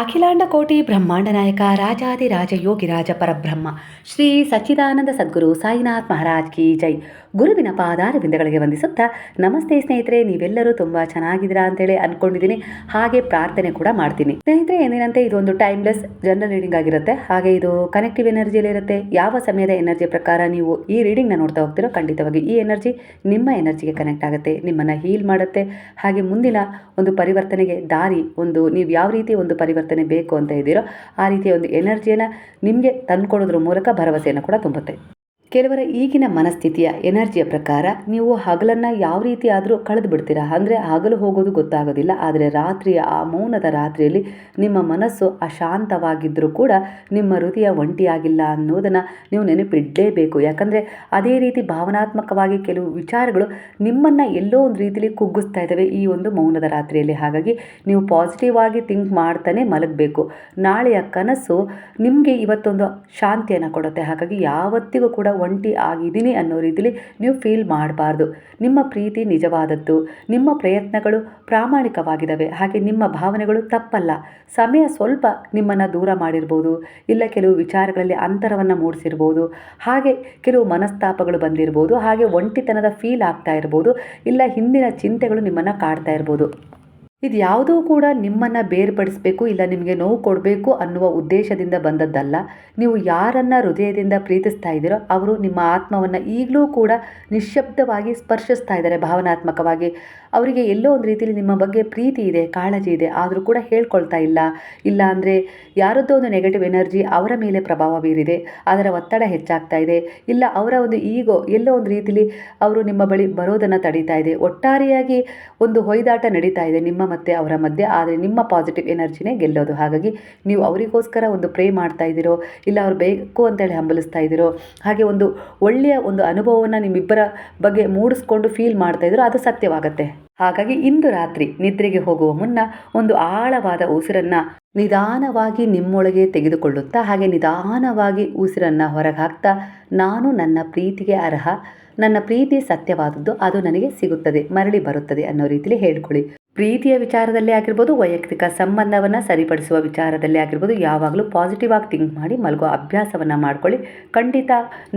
ಅಖಿಲಾಂಡ ಕೋಟಿ ಬ್ರಹ್ಮಾಂಡ ನಾಯಕ ಯೋಗಿ ರಾಜ ಪರಬ್ರಹ್ಮ, ಶ್ರೀ ಸಚ್ಚಿದಾನಂದ ಸದ್ಗುರು ಸಾಯಿನಾಥ್ ಮಹಾರಾಜ್ ಕಿ ಜೈ. ಗುರುವಿನ ಪಾದಾರವಿಂದಗಳಿಗೆ ವಂದಿಸುತ್ತಾ, ನಮಸ್ತೆ ಸ್ನೇಹಿತರೆ, ನೀವೆಲ್ಲರೂ ತುಂಬ ಚೆನ್ನಾಗಿದ್ದೀರಾ ಅಂತೇಳಿ ಅಂದ್ಕೊಂಡಿದ್ದೀನಿ. ಹಾಗೆ ಪ್ರಾರ್ಥನೆ ಕೂಡ ಮಾಡ್ತೀನಿ. ಸ್ನೇಹಿತರೆ ಏನೇನಂತೆ ಇದೊಂದು ಟೈಮ್ಲೆಸ್ ಜನರಲ್ ರೀಡಿಂಗ್ ಆಗಿರುತ್ತೆ. ಹಾಗೆ ಇದು ಕನೆಕ್ಟಿವ್ ಎನರ್ಜಿಯಲ್ಲಿ ಇರುತ್ತೆ. ಯಾವ ಸಮಯದ ಎನರ್ಜಿ ಪ್ರಕಾರ ನೀವು ಈ ರೀಡಿಂಗ್ನ ನೋಡ್ತಾ ಹೋಗ್ತೀರೋ, ಖಂಡಿತವಾಗಿ ಈ ಎನರ್ಜಿ ನಿಮ್ಮ ಎನರ್ಜಿಗೆ ಕನೆಕ್ಟ್ ಆಗುತ್ತೆ, ನಿಮ್ಮನ್ನು ಹೀಲ್ ಮಾಡುತ್ತೆ. ಹಾಗೆ ಮುಂದಿನ ಒಂದು ಪರಿವರ್ತನೆಗೆ ದಾರಿ, ಒಂದು, ನೀವು ಯಾವ ರೀತಿ ಒಂದು ಪರಿವರ್ತನೆ ಬೇಕು ಅಂತ ಇದ್ದೀರೋ ಆ ರೀತಿಯ ಒಂದು ಎನರ್ಜಿಯನ್ನು ನಿಮಗೆ ತಂದುಕೊಡೋದ್ರ ಮೂಲಕ ಭರವಸೆಯನ್ನು ಕೂಡ ತುಂಬುತ್ತೆ. ಕೆಲವರ ಈಗಿನ ಮನಸ್ಥಿತಿಯ ಎನರ್ಜಿಯ ಪ್ರಕಾರ ನೀವು ಹಗಲನ್ನು ಯಾವ ರೀತಿ ಆದರೂ ಕಳೆದು ಬಿಡ್ತೀರಾ? ಅಂದರೆ ಹಗಲು ಹೋಗೋದು ಗೊತ್ತಾಗೋದಿಲ್ಲ, ಆದರೆ ರಾತ್ರಿಯ ಆ ಮೌನದ ರಾತ್ರಿಯಲ್ಲಿ ನಿಮ್ಮ ಮನಸ್ಸು ಅಶಾಂತವಾಗಿದ್ದರೂ ಕೂಡ ನಿಮ್ಮ ಹೃದಯ ಒಂಟಿಯಾಗಿಲ್ಲ ಅನ್ನೋದನ್ನು ನೀವು ನೆನಪಿಡಲೇಬೇಕು. ಯಾಕಂದರೆ ಅದೇ ರೀತಿ ಭಾವನಾತ್ಮಕವಾಗಿ ಕೆಲವು ವಿಚಾರಗಳು ನಿಮ್ಮನ್ನು ಎಲ್ಲೋ ಒಂದು ರೀತಿಯಲ್ಲಿ ಕುಗ್ಗಿಸ್ತಾ ಇದ್ದಾವೆ ಈ ಒಂದು ಮೌನದ ರಾತ್ರಿಯಲ್ಲಿ. ಹಾಗಾಗಿ ನೀವು ಪಾಸಿಟಿವ್ ಆಗಿ ಥಿಂಕ್ ಮಾಡ್ತಾನೆ ಮಲಗಬೇಕು. ನಾಳೆಯ ಕನಸು ನಿಮಗೆ ಇವತ್ತೊಂದು ಶಾಂತಿಯನ್ನು ಕೊಡುತ್ತೆ. ಹಾಗಾಗಿ ಯಾವತ್ತಿಗೂ ಕೂಡ ಒಂಟಿ ಆಗಿದ್ದೀನಿ ಅನ್ನೋ ರೀತಿಲಿ ನೀವು ಫೀಲ್ ಮಾಡಬಾರ್ದು. ನಿಮ್ಮ ಪ್ರೀತಿ ನಿಜವಾದದ್ದು. ನಿಮ್ಮ ಪ್ರಯತ್ನಗಳು ಪ್ರಾಮಾಣಿಕವಾಗಿದ್ದಾವೆ ಹಾಗೆ ನಿಮ್ಮ ಭಾವನೆಗಳು ತಪ್ಪಲ್ಲ. ಸಮಯ ಸ್ವಲ್ಪ ನಿಮ್ಮನ್ನು ದೂರ ಮಾಡಿರ್ಬೋದು. ಇಲ್ಲ ಕೆಲವು ವಿಚಾರಗಳಲ್ಲಿ ಅಂತರವನ್ನು ಮೂಡಿಸಿರ್ಬೋದು. ಹಾಗೆ ಕೆಲವು ಮನಸ್ತಾಪಗಳು ಬಂದಿರ್ಬೋದು. ಹಾಗೆ ಒಂಟಿತನದ ಫೀಲ್ ಆಗ್ತಾ ಇರ್ಬೋದು. ಇಲ್ಲ ಹಿಂದಿನ ಚಿಂತೆಗಳು ನಿಮ್ಮನ್ನು ಕಾಡ್ತಾ ಇರ್ಬೋದು. ಇದು ಯಾವುದೂ ಕೂಡ ನಿಮ್ಮನ್ನು ಬೇರ್ಪಡಿಸಬೇಕು ಇಲ್ಲ ನಿಮಗೆ ನೋವು ಕೊಡಬೇಕು ಅನ್ನುವ ಉದ್ದೇಶದಿಂದ ಬಂದದ್ದಲ್ಲ. ನೀವು ಯಾರನ್ನು ಹೃದಯದಿಂದ ಪ್ರೀತಿಸ್ತಾ ಇದ್ದೀರೋ ಅವರು ನಿಮ್ಮ ಆತ್ಮವನ್ನು ಈಗಲೂ ಕೂಡ ನಿಶ್ಶಬ್ದವಾಗಿ ಸ್ಪರ್ಶಿಸ್ತಾ ಇದ್ದಾರೆ ಭಾವನಾತ್ಮಕವಾಗಿ. ಅವರಿಗೆ ಎಲ್ಲೋ ಒಂದು ರೀತಿಯಲ್ಲಿ ನಿಮ್ಮ ಬಗ್ಗೆ ಪ್ರೀತಿ ಇದೆ, ಕಾಳಜಿ ಇದೆ, ಆದರೂ ಕೂಡ ಹೇಳ್ಕೊಳ್ತಾ ಇಲ್ಲ. ಇಲ್ಲ ಅಂದರೆ ಯಾರದ್ದೋ ಒಂದು ನೆಗೆಟಿವ್ ಎನರ್ಜಿ ಅವರ ಮೇಲೆ ಪ್ರಭಾವ ಬೀರಿದೆ, ಅದರ ಒತ್ತಡ ಹೆಚ್ಚಾಗ್ತಾ ಇದೆ. ಇಲ್ಲ ಅವರ ಒಂದು ಈಗೋ ಎಲ್ಲೋ ಒಂದು ರೀತಿಯಲ್ಲಿ ಅವರು ನಿಮ್ಮ ಬಳಿ ಬರೋದನ್ನು ತಡೀತಾ ಇದೆ. ಒಟ್ಟಾರೆಯಾಗಿ ಒಂದು ಹೊಯ್ದಾಟ ನಡೀತಾ ಇದೆ ನಿಮ್ಮ ಮತ್ತು ಅವರ ಮಧ್ಯೆ, ಆದರೆ ನಿಮ್ಮ ಪಾಸಿಟಿವ್ ಎನರ್ಜಿನೇ ಗೆಲ್ಲೋದು. ಹಾಗಾಗಿ ನೀವು ಅವರಿಗೋಸ್ಕರ ಒಂದು ಪ್ರೇ ಮಾಡ್ತಾ ಇದ್ದೀರೋ, ಇಲ್ಲ ಅವ್ರು ಬೇಕು ಅಂತೇಳಿ ಹಂಬಲಿಸ್ತಾ ಇದ್ದೀರೋ, ಹಾಗೆ ಒಂದು ಒಳ್ಳೆಯ ಒಂದು ಅನುಭವವನ್ನು ನಿಮ್ಮಿಬ್ಬರ ಬಗ್ಗೆ ಮೂಡಿಸ್ಕೊಂಡು ಫೀಲ್ ಮಾಡ್ತಾ ಇದ್ದೀರೋ, ಅದು ಸತ್ಯವಾಗತ್ತೆ. ಹಾಗಾಗಿ ಇಂದು ರಾತ್ರಿ ನಿದ್ರೆಗೆ ಹೋಗುವ ಮುನ್ನ ಒಂದು ಆಳವಾದ ಉಸಿರನ್ನು ನಿಧಾನವಾಗಿ ನಿಮ್ಮೊಳಗೆ ತೆಗೆದುಕೊಳ್ಳುತ್ತಾ, ಹಾಗೆ ನಿಧಾನವಾಗಿ ಉಸಿರನ್ನು ಹೊರಗೆ ಹಾಕ್ತಾ ನಾನು ನನ್ನ ಪ್ರೀತಿಗೆ ಅರ್ಹ, ನನ್ನ ಪ್ರೀತಿ ಸತ್ಯವಾದದ್ದು ಅದು ನನಗೆ ಸಿಗುತ್ತದೆ, ಮರಳಿ ಬರುತ್ತದೆ ಅನ್ನೋ ರೀತಿಯಲ್ಲಿ ಹೇಳ್ಕೊಳ್ಳಿ. ಪ್ರೀತಿಯ ವಿಚಾರದಲ್ಲೇ ಆಗಿರ್ಬೋದು, ವೈಯಕ್ತಿಕ ಸಂಬಂಧವನ್ನು ಸರಿಪಡಿಸುವ ವಿಚಾರದಲ್ಲಿ ಆಗಿರ್ಬೋದು, ಯಾವಾಗಲೂ ಪಾಸಿಟಿವ್ ಆಗಿ ಥಿಂಕ್ ಮಾಡಿ ಮಲಗೋ ಅಭ್ಯಾಸವನ್ನು ಮಾಡ್ಕೊಳ್ಳಿ. ಖಂಡಿತ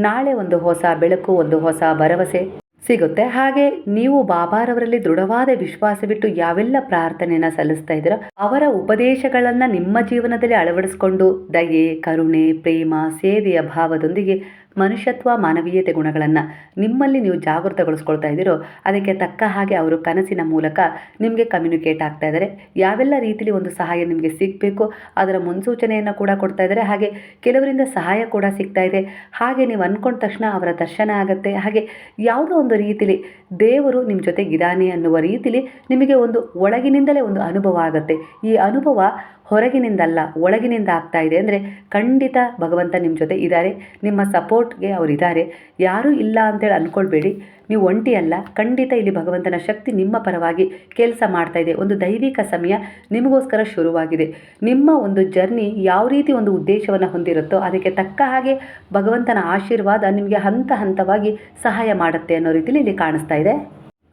ನಾಳೆ ಒಂದು ಹೊಸ ಬೆಳಕು, ಒಂದು ಹೊಸ ಭರವಸೆ ಸಿಗುತ್ತೆ. ಹಾಗೆ ನೀವು ಬಾಬಾರವರಲ್ಲಿ ದೃಢವಾದ ವಿಶ್ವಾಸವಿಟ್ಟು ಯಾವೆಲ್ಲ ಪ್ರಾರ್ಥನೆಯನ್ನು ಸಲ್ಲಿಸ್ತಾ ಇದ್ದೀರೋ, ಅವರ ಉಪದೇಶಗಳನ್ನು ನಿಮ್ಮ ಜೀವನದಲ್ಲಿ ಅಳವಡಿಸಿಕೊಂಡು ದಯೆ, ಕರುಣೆ, ಪ್ರೇಮ, ಸೇವೆಯ ಭಾವದೊಂದಿಗೆ ಮನುಷ್ಯತ್ವ, ಮಾನವೀಯತೆ ಗುಣಗಳನ್ನು ನಿಮ್ಮಲ್ಲಿ ನೀವು ಜಾಗೃತಗೊಳಿಸ್ಕೊಳ್ತಾ ಇದ್ದೀರೋ, ಅದಕ್ಕೆ ತಕ್ಕ ಹಾಗೆ ಅವರು ಕನಸಿನ ಮೂಲಕ ನಿಮಗೆ ಕಮ್ಯುನಿಕೇಟ್ ಆಗ್ತಾ ಇದ್ದಾರೆ. ಯಾವೆಲ್ಲ ರೀತಿಯಲ್ಲಿ ಒಂದು ಸಹಾಯ ನಿಮಗೆ ಸಿಗಬೇಕು, ಅದರ ಮುನ್ಸೂಚನೆಯನ್ನು ಕೂಡ ಕೊಡ್ತಾ ಇದ್ದಾರೆ. ಹಾಗೆ ಕೆಲವರಿಂದ ಸಹಾಯ ಕೂಡ ಸಿಗ್ತಾ ಇದೆ. ಹಾಗೆ ನೀವು ಅಂದ್ಕೊಂಡ ತಕ್ಷಣ ಅವರ ದರ್ಶನ ಆಗುತ್ತೆ. ಹಾಗೆ ಯಾವುದೋ ಒಂದು ರೀತಿಲಿ ದೇವರು ನಿಮ್ಮ ಜೊತೆಗಿದ್ದಾನೆ ಅನ್ನುವ ರೀತಿಲಿ ನಿಮಗೆ ಒಂದು ಒಳಗಿನಿಂದಲೇ ಒಂದು ಅನುಭವ ಆಗುತ್ತೆ. ಈ ಅನುಭವ ಹೊರಗಿನಿಂದಲ್ಲ, ಒಳಗಿನಿಂದ ಆಗ್ತಾ ಇದೆ. ಅಂದರೆ ಖಂಡಿತ ಭಗವಂತ ನಿಮ್ಮ ಜೊತೆ ಇದ್ದಾರೆ ನಿಮ್ಮ ಸಪೋರ್ಟ್ಗೆ ಅವರಿದ್ದಾರೆ ಯಾರೂ ಇಲ್ಲ ಅಂತೇಳಿ ಅಂದ್ಕೊಳ್ಬೇಡಿ ನೀವು ಒಂಟಿ ಅಲ್ಲ, ಖಂಡಿತ ಇಲ್ಲಿ ಭಗವಂತನ ಶಕ್ತಿ ನಿಮ್ಮ ಪರವಾಗಿ ಕೆಲಸ ಮಾಡ್ತಾ ಇದೆ. ಒಂದು ದೈವಿಕ ಸಮಯ ನಿಮಗೋಸ್ಕರ ಶುರುವಾಗಿದೆ. ನಿಮ್ಮ ಒಂದು ಜರ್ನಿ ಯಾವ ರೀತಿ ಒಂದು ಉದ್ದೇಶವನ್ನು ಹೊಂದಿರುತ್ತೋ ಅದಕ್ಕೆ ತಕ್ಕ ಹಾಗೆ ಭಗವಂತನ ಆಶೀರ್ವಾದ ನಿಮಗೆ ಹಂತ ಹಂತವಾಗಿ ಸಹಾಯ ಮಾಡುತ್ತೆ ಅನ್ನೋ ರೀತಿಯಲ್ಲಿ ಇಲ್ಲಿ ಕಾಣಿಸ್ತಾ ಇದೆ.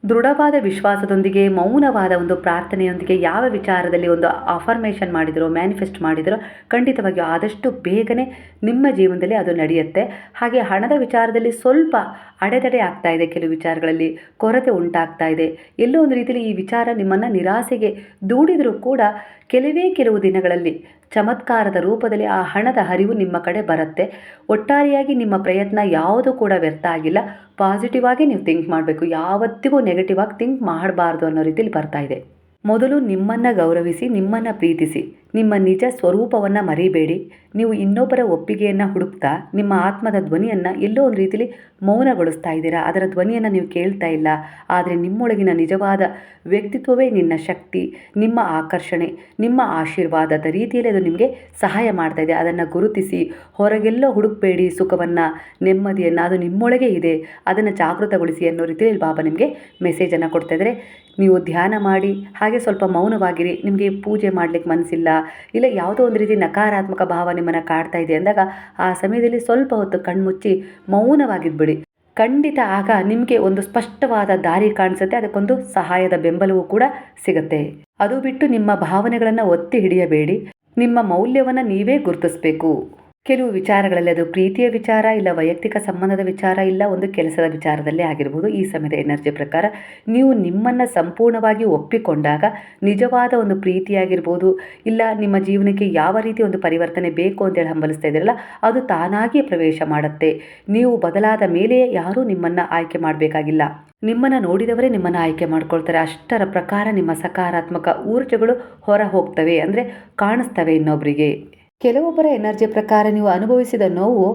ದೃಢವಾದ ವಿಶ್ವಾಸದೊಂದಿಗೆ, ಮೌನವಾದ ಒಂದು ಪ್ರಾರ್ಥನೆಯೊಂದಿಗೆ ಯಾವ ವಿಚಾರದಲ್ಲಿ ಒಂದು ಅಫರ್ಮೇಷನ್ ಮಾಡಿದರೋ ಮ್ಯಾನಿಫೆಸ್ಟ್ ಮಾಡಿದರೋ, ಖಂಡಿತವಾಗಿಯೂ ಆದಷ್ಟು ಬೇಗನೆ ನಿಮ್ಮ ಜೀವನದಲ್ಲಿ ಅದು ನಡೆಯುತ್ತೆ. ಹಾಗೆ ಹಣದ ವಿಚಾರದಲ್ಲಿ ಸ್ವಲ್ಪ ಅಡೆತಡೆ ಆಗ್ತಾ ಇದೆ. ಕೆಲವು ವಿಚಾರಗಳಲ್ಲಿ ಕೊರತೆ ಉಂಟಾಗ್ತಾ ಇದೆ. ಎಲ್ಲೋ ಒಂದು ರೀತಿಯಲ್ಲಿ ಈ ವಿಚಾರ ನಿಮ್ಮನ್ನು ನಿರಾಸೆಗೆ ದೂಡಿದರೂ ಕೂಡ, ಕೆಲವೇ ಕೆಲವು ದಿನಗಳಲ್ಲಿ ಚಮತ್ಕಾರದ ರೂಪದಲ್ಲಿ ಆ ಹಣದ ಹರಿವು ನಿಮ್ಮ ಕಡೆ ಬರುತ್ತೆ. ಒಟ್ಟಾರೆಯಾಗಿ ನಿಮ್ಮ ಪ್ರಯತ್ನ ಯಾವುದು ಕೂಡ ವ್ಯರ್ಥ ಆಗಿಲ್ಲ. ಪಾಸಿಟಿವ್ ಆಗಿ ನೀವು ಥಿಂಕ್ ಮಾಡಬೇಕು. ಯಾವತ್ತಿಗೂ ನೆಗೆಟಿವ್ ಆಗಿ ಥಿಂಕ್ ಮಾಡಬಾರ್ದು ಅನ್ನೋ ರೀತಿಯಲ್ಲಿ ಬರ್ತಾ ಇದೆ. ಮೊದಲು ನಿಮ್ಮನ್ನು ಗೌರವಿಸಿ, ನಿಮ್ಮನ್ನು ಪ್ರೀತಿಸಿ. ನಿಮ್ಮ ನಿಜ ಸ್ವರೂಪವನ್ನು ಮರೀಬೇಡಿ. ನೀವು ಇನ್ನೊಬ್ಬರ ಒಪ್ಪಿಗೆಯನ್ನು ಹುಡುಕ್ತಾ, ನಿಮ್ಮ ಆತ್ಮದ ಧ್ವನಿಯನ್ನು ಎಲ್ಲೋ ಒಂದು ರೀತಿಯಲ್ಲಿ ಮೌನಗೊಳಿಸ್ತಾ ಇದ್ದೀರಾ? ಅದರ ಧ್ವನಿಯನ್ನು ನೀವು ಕೇಳ್ತಾ ಇಲ್ಲ. ಆದರೆ ನಿಮ್ಮೊಳಗಿನ ನಿಜವಾದ ವ್ಯಕ್ತಿತ್ವವೇ ನಿನ್ನ ಶಕ್ತಿ, ನಿಮ್ಮ ಆಕರ್ಷಣೆ, ನಿಮ್ಮ ಆಶೀರ್ವಾದದ ರೀತಿಯಲ್ಲಿ ಅದು ನಿಮಗೆ ಸಹಾಯ ಮಾಡ್ತಾ ಇದೆ. ಅದನ್ನು ಗುರುತಿಸಿ, ಹೊರಗೆಲ್ಲೋ ಹುಡುಕಬೇಡಿ ಸುಖವನ್ನು, ನೆಮ್ಮದಿಯನ್ನು, ಅದು ನಿಮ್ಮೊಳಗೆ ಇದೆ. ಅದನ್ನು ಜಾಗೃತಗೊಳಿಸಿ ಅನ್ನೋ ರೀತಿಯಲ್ಲಿ ಬಾಬಾ ನಿಮಗೆ ಮೆಸೇಜನ್ನು ಕೊಡ್ತಾ ಇದ್ದಾರೆ. ನೀವು ಧ್ಯಾನ ಮಾಡಿ, ಹಾಗೆ ಸ್ವಲ್ಪ ಮೌನವಾಗಿರಿ. ನಿಮಗೆ ಪೂಜೆ ಮಾಡಲಿಕ್ಕೆ ಮನಸ್ಸಿಲ್ಲ ಇಲ್ಲ ಯಾವುದೋ ಒಂದು ರೀತಿ ನಕಾರಾತ್ಮಕ ಭಾವ ನಿಮ್ಮನ್ನು ಕಾಡ್ತಾ ಇದೆ ಅಂದಾಗ ಆ ಸಮಯದಲ್ಲಿ ಸ್ವಲ್ಪ ಹೊತ್ತು ಕಣ್ಮುಚ್ಚಿ ಮೌನವಾಗಿದ್ಬಿಡಿ. ಖಂಡಿತ ಆಗ ನಿಮಗೆ ಒಂದು ಸ್ಪಷ್ಟವಾದ ದಾರಿ ಕಾಣಿಸುತ್ತೆ, ಅದಕ್ಕೊಂದು ಸಹಾಯದ ಬೆಂಬಲವೂ ಕೂಡ ಸಿಗುತ್ತೆ. ಅದು ಬಿಟ್ಟು ನಿಮ್ಮ ಭಾವನೆಗಳನ್ನು ಒತ್ತಿ ಹಿಡಿಯಬೇಡಿ. ನಿಮ್ಮ ಮೌಲ್ಯವನ್ನು ನೀವೇ ಗುರುತಿಸಬೇಕು. ಕೆಲವು ವಿಚಾರಗಳಲ್ಲಿ ಅದು ಪ್ರೀತಿಯ ವಿಚಾರ ಇಲ್ಲ, ವೈಯಕ್ತಿಕ ಸಂಬಂಧದ ವಿಚಾರ ಇಲ್ಲ, ಒಂದು ಕೆಲಸದ ವಿಚಾರದಲ್ಲೇ ಆಗಿರ್ಬೋದು. ಈ ಸಮಯದ ಎನರ್ಜಿ ಪ್ರಕಾರ ನೀವು ನಿಮ್ಮನ್ನು ಸಂಪೂರ್ಣವಾಗಿ ಒಪ್ಪಿಕೊಂಡಾಗ ನಿಜವಾದ ಒಂದು ಪ್ರೀತಿಯಾಗಿರ್ಬೋದು ಇಲ್ಲ, ನಿಮ್ಮ ಜೀವನಕ್ಕೆ ಯಾವ ರೀತಿ ಒಂದು ಪರಿವರ್ತನೆ ಬೇಕು ಅಂತೇಳಿ ಹಂಬಲಿಸ್ತಾ ಇದ್ದೀರಲ್ಲ, ಅದು ತಾನಾಗಿಯೇ ಪ್ರವೇಶ ಮಾಡುತ್ತೆ. ನೀವು ಬದಲಾದ ಮೇಲೆಯೇ ಯಾರೂ ನಿಮ್ಮನ್ನು ಆಯ್ಕೆ ಮಾಡಬೇಕಾಗಿಲ್ಲ. ನಿಮ್ಮನ್ನು ನೋಡಿದವರೇ ನಿಮ್ಮನ್ನು ಆಯ್ಕೆ ಮಾಡ್ಕೊಳ್ತಾರೆ. ಅಷ್ಟರ ಪ್ರಕಾರ ನಿಮ್ಮ ಸಕಾರಾತ್ಮಕ ಊರ್ಜೆಗಳು ಹೊರ ಹೋಗ್ತವೆ ಅಂದರೆ ಕಾಣಿಸ್ತವೆ ಇನ್ನೊಬ್ಬರಿಗೆ ಕೆಲವೊಬ್ಬರ ಎನರ್ಜಿ ಪ್ರಕಾರ ನೀವು ಅನುಭವಿಸಿದ ನೋವು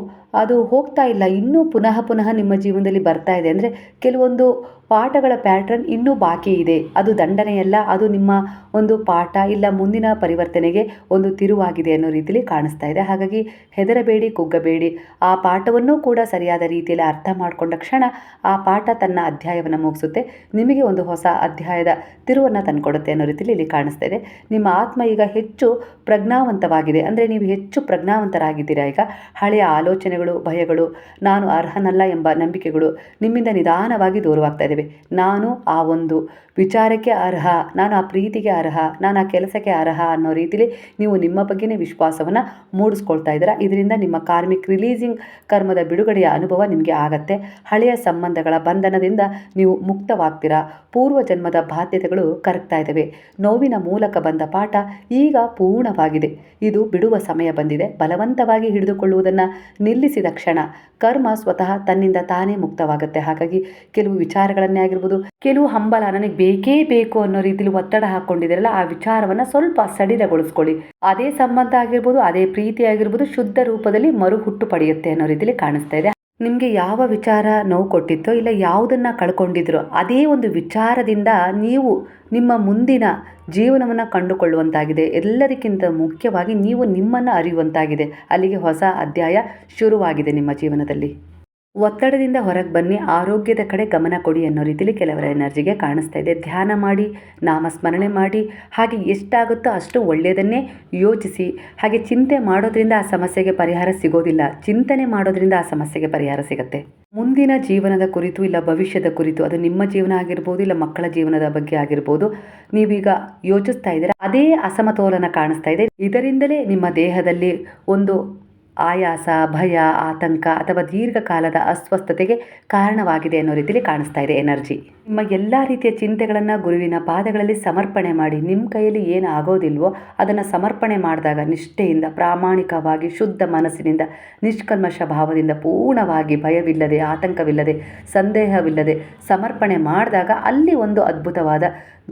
ಅದು ಹೋಗ್ತಾ ಇಲ್ಲ. ಇನ್ನೂ ಪುನಃ ಪುನಃ ನಿಮ್ಮ ಜೀವನದಲ್ಲಿ ಬರ್ತಾ ಇದೆ. ಅಂದರೆ ಕೆಲವೊಂದು ಪಾಠಗಳ ಪ್ಯಾಟ್ರನ್ ಇನ್ನೂ ಬಾಕಿ ಇದೆ. ಅದು ದಂಡನೆಯಲ್ಲ, ಅದು ನಿಮ್ಮ ಒಂದು ಪಾಠ ಇಲ್ಲ, ಮುಂದಿನ ಪರಿವರ್ತನೆಗೆ ಒಂದು ತಿರುವಾಗಿದೆ ಅನ್ನೋ ರೀತಿಯಲ್ಲಿ ಕಾಣಿಸ್ತಾ ಇದೆ. ಹಾಗಾಗಿ ಹೆದರಬೇಡಿ, ಕುಗ್ಗಬೇಡಿ. ಆ ಪಾಠವನ್ನು ಕೂಡ ಸರಿಯಾದ ರೀತಿಯಲ್ಲಿ ಅರ್ಥ ಮಾಡಿಕೊಂಡ ಕ್ಷಣ ಆ ಪಾಠ ತನ್ನ ಅಧ್ಯಾಯವನ್ನು ಮುಗಿಸುತ್ತೆ. ನಿಮಗೆ ಒಂದು ಹೊಸ ಅಧ್ಯಾಯದ ತಿರುವನ್ನು ತಂದುಕೊಡುತ್ತೆ ಅನ್ನೋ ರೀತಿಯಲ್ಲಿ ಇಲ್ಲಿ ಕಾಣಿಸ್ತಾ ಇದೆ. ನಿಮ್ಮ ಆತ್ಮ ಈಗ ಹೆಚ್ಚು ಪ್ರಜ್ಞಾವಂತವಾಗಿದೆ. ಅಂದರೆ ನೀವು ಹೆಚ್ಚು ಪ್ರಜ್ಞಾವಂತರಾಗಿದ್ದೀರಾ ಈಗ? ಹಳೆಯ ಆಲೋಚನೆಗಳು ಭಯಗಳು ನಾನು ಅರ್ಹನಲ್ಲ ಎಂಬ ನಂಬಿಕೆಗಳು ನಿಮ್ಮಿಂದ ನಿಧಾನವಾಗಿ ದೂರವಾಗ್ತಾ ಇದ್ದಾವೆ. ನಾನು ಆ ಒಂದು ವಿಚಾರಕ್ಕೆ ಅರ್ಹ, ನಾನು ಆ ಪ್ರೀತಿಗೆ ಅರ್ಹ, ನಾನು ಆ ಕೆಲಸಕ್ಕೆ ಅರ್ಹ ಅನ್ನೋ ರೀತಿಲಿ ನೀವು ನಿಮ್ಮ ಬಗ್ಗೆನೇ ವಿಶ್ವಾಸವನ್ನು ಮೂಡಿಸ್ಕೊಳ್ತಾ ಇದ್ದೀರಾ. ಇದರಿಂದ ನಿಮ್ಮ ಕಾರ್ಮಿಕ್ ರಿಲೀಸಿಂಗ್ ಕರ್ಮದ ಬಿಡುಗಡೆಯ ಅನುಭವ ನಿಮಗೆ ಆಗತ್ತೆ. ಹಳೆಯ ಸಂಬಂಧಗಳ ಬಂಧನದಿಂದ ನೀವು ಮುಕ್ತವಾಗ್ತೀರಾ. ಪೂರ್ವ ಜನ್ಮದ ಬಾಧ್ಯತೆಗಳು ಕರಗ್ತಾ ಇದ್ದಾವೆ. ನೋವಿನ ಮೂಲಕ ಬಂದ ಪಾಠ ಈಗ ಪೂರ್ಣವಾಗಿದೆ. ಇದು ಬಿಡುವ ಸಮಯ ಬಂದಿದೆ. ಬಲವಂತವಾಗಿ ಹಿಡಿದುಕೊಳ್ಳುವುದನ್ನು ನಿಲ್ಲಿಸಿದ ಕ್ಷಣ ಕರ್ಮ ಸ್ವತಃ ತನ್ನಿಂದ ತಾನೇ ಮುಕ್ತವಾಗುತ್ತೆ. ಹಾಗಾಗಿ ಕೆಲವು ವಿಚಾರಗಳನ್ನೇ ಆಗಿರ್ಬೋದು, ಕೆಲವು ಹಂಬಲ ನನಗೆ ಬೇಕೇ ಬೇಕು ಅನ್ನೋ ರೀತಿಲಿ ಒತ್ತಡ ಹಾಕ್ಕೊಂಡಿದ್ದೀರಲ್ಲ ಆ ವಿಚಾರವನ್ನು ಸ್ವಲ್ಪ ಸಡಿಲಗೊಳಿಸ್ಕೊಳ್ಳಿ. ಅದೇ ಸಂಬಂಧ ಆಗಿರ್ಬೋದು, ಅದೇ ಪ್ರೀತಿ ಆಗಿರ್ಬೋದು, ಶುದ್ಧ ರೂಪದಲ್ಲಿ ಮರು ಹುಟ್ಟು ಪಡೆಯುತ್ತೆ ಅನ್ನೋ ರೀತಿಲಿ ಕಾಣಿಸ್ತಾ ಇದೆ. ನಿಮಗೆ ಯಾವ ವಿಚಾರ ನೋವು ಕೊಟ್ಟಿತ್ತೋ, ಇಲ್ಲ ಯಾವುದನ್ನು ಕಳ್ಕೊಂಡಿದ್ರೋ, ಅದೇ ಒಂದು ವಿಚಾರದಿಂದ ನೀವು ನಿಮ್ಮ ಮುಂದಿನ ಜೀವನವನ್ನು ಕಂಡುಕೊಳ್ಳುವಂತಾಗಿದೆ. ಎಲ್ಲರಿಗಿಂತ ಮುಖ್ಯವಾಗಿ ನೀವು ನಿಮ್ಮನ್ನು ಅರಿಯುವಂತಾಗಿದೆ. ಅಲ್ಲಿಗೆ ಹೊಸ ಅಧ್ಯಾಯ ಶುರುವಾಗಿದೆ ನಿಮ್ಮ ಜೀವನದಲ್ಲಿ. ಒತ್ತಡದಿಂದ ಹೊರಗೆ ಬನ್ನಿ, ಆರೋಗ್ಯದ ಕಡೆ ಗಮನ ಕೊಡಿ ಅನ್ನೋ ರೀತಿಲಿ ಕೆಲವರ ಎನರ್ಜಿಗೆ ಕಾಣಿಸ್ತಾ ಇದೆ. ಧ್ಯಾನ ಮಾಡಿ, ನಾಮಸ್ಮರಣೆ ಮಾಡಿ, ಹಾಗೆ ಎಷ್ಟಾಗುತ್ತೋ ಅಷ್ಟು ಒಳ್ಳೆಯದನ್ನೇ ಯೋಚಿಸಿ. ಹಾಗೆ ಚಿಂತೆ ಮಾಡೋದ್ರಿಂದ ಆ ಸಮಸ್ಯೆಗೆ ಪರಿಹಾರ ಸಿಗೋದಿಲ್ಲ. ಚಿಂತನೆ ಮಾಡೋದ್ರಿಂದ ಆ ಸಮಸ್ಯೆಗೆ ಪರಿಹಾರ ಸಿಗುತ್ತೆ. ಮುಂದಿನ ಜೀವನದ ಕುರಿತು ಇಲ್ಲ ಭವಿಷ್ಯದ ಕುರಿತು, ಅದು ನಿಮ್ಮ ಜೀವನ ಆಗಿರ್ಬೋದು, ಇಲ್ಲ ಮಕ್ಕಳ ಜೀವನದ ಬಗ್ಗೆ ಆಗಿರ್ಬೋದು, ನೀವೀಗ ಯೋಚಿಸ್ತಾ ಇದ್ದೀರಾ? ಅದೇ ಅಸಮತೋಲನ ಕಾಣಿಸ್ತಾ ಇದೆ. ಇದರಿಂದಲೇ ನಿಮ್ಮ ದೇಹದಲ್ಲಿ ಒಂದು ಆಯಾಸ ಭಯ ಆತಂಕ ಅಥವಾ ದೀರ್ಘಕಾಲದ ಅಸ್ವಸ್ಥತೆಗೆ ಕಾರಣವಾಗಿದೆ ಅನ್ನೋ ರೀತಿಯಲ್ಲಿ ಕಾಣಿಸ್ತಾ ಇದೆ ಎನರ್ಜಿ. ನಿಮ್ಮ ಎಲ್ಲ ರೀತಿಯ ಚಿಂತೆಗಳನ್ನು ಗುರುವಿನ ಪಾದಗಳಲ್ಲಿ ಸಮರ್ಪಣೆ ಮಾಡಿ ನಿಮ್ಮ ಕೈಯಲ್ಲಿ ಏನು ಆಗೋದಿಲ್ವೋ ಅದನ್ನು ಸಮರ್ಪಣೆ ಮಾಡಿದಾಗ ನಿಷ್ಠೆಯಿಂದ, ಪ್ರಾಮಾಣಿಕವಾಗಿ, ಶುದ್ಧ ಮನಸ್ಸಿನಿಂದ, ನಿಷ್ಕಲ್ಮಶ ಭಾವದಿಂದ, ಪೂರ್ಣವಾಗಿ ಭಯವಿಲ್ಲದೆ, ಆತಂಕವಿಲ್ಲದೆ, ಸಂದೇಹವಿಲ್ಲದೆ ಸಮರ್ಪಣೆ ಮಾಡಿದಾಗ ಅಲ್ಲಿ ಒಂದು ಅದ್ಭುತವಾದ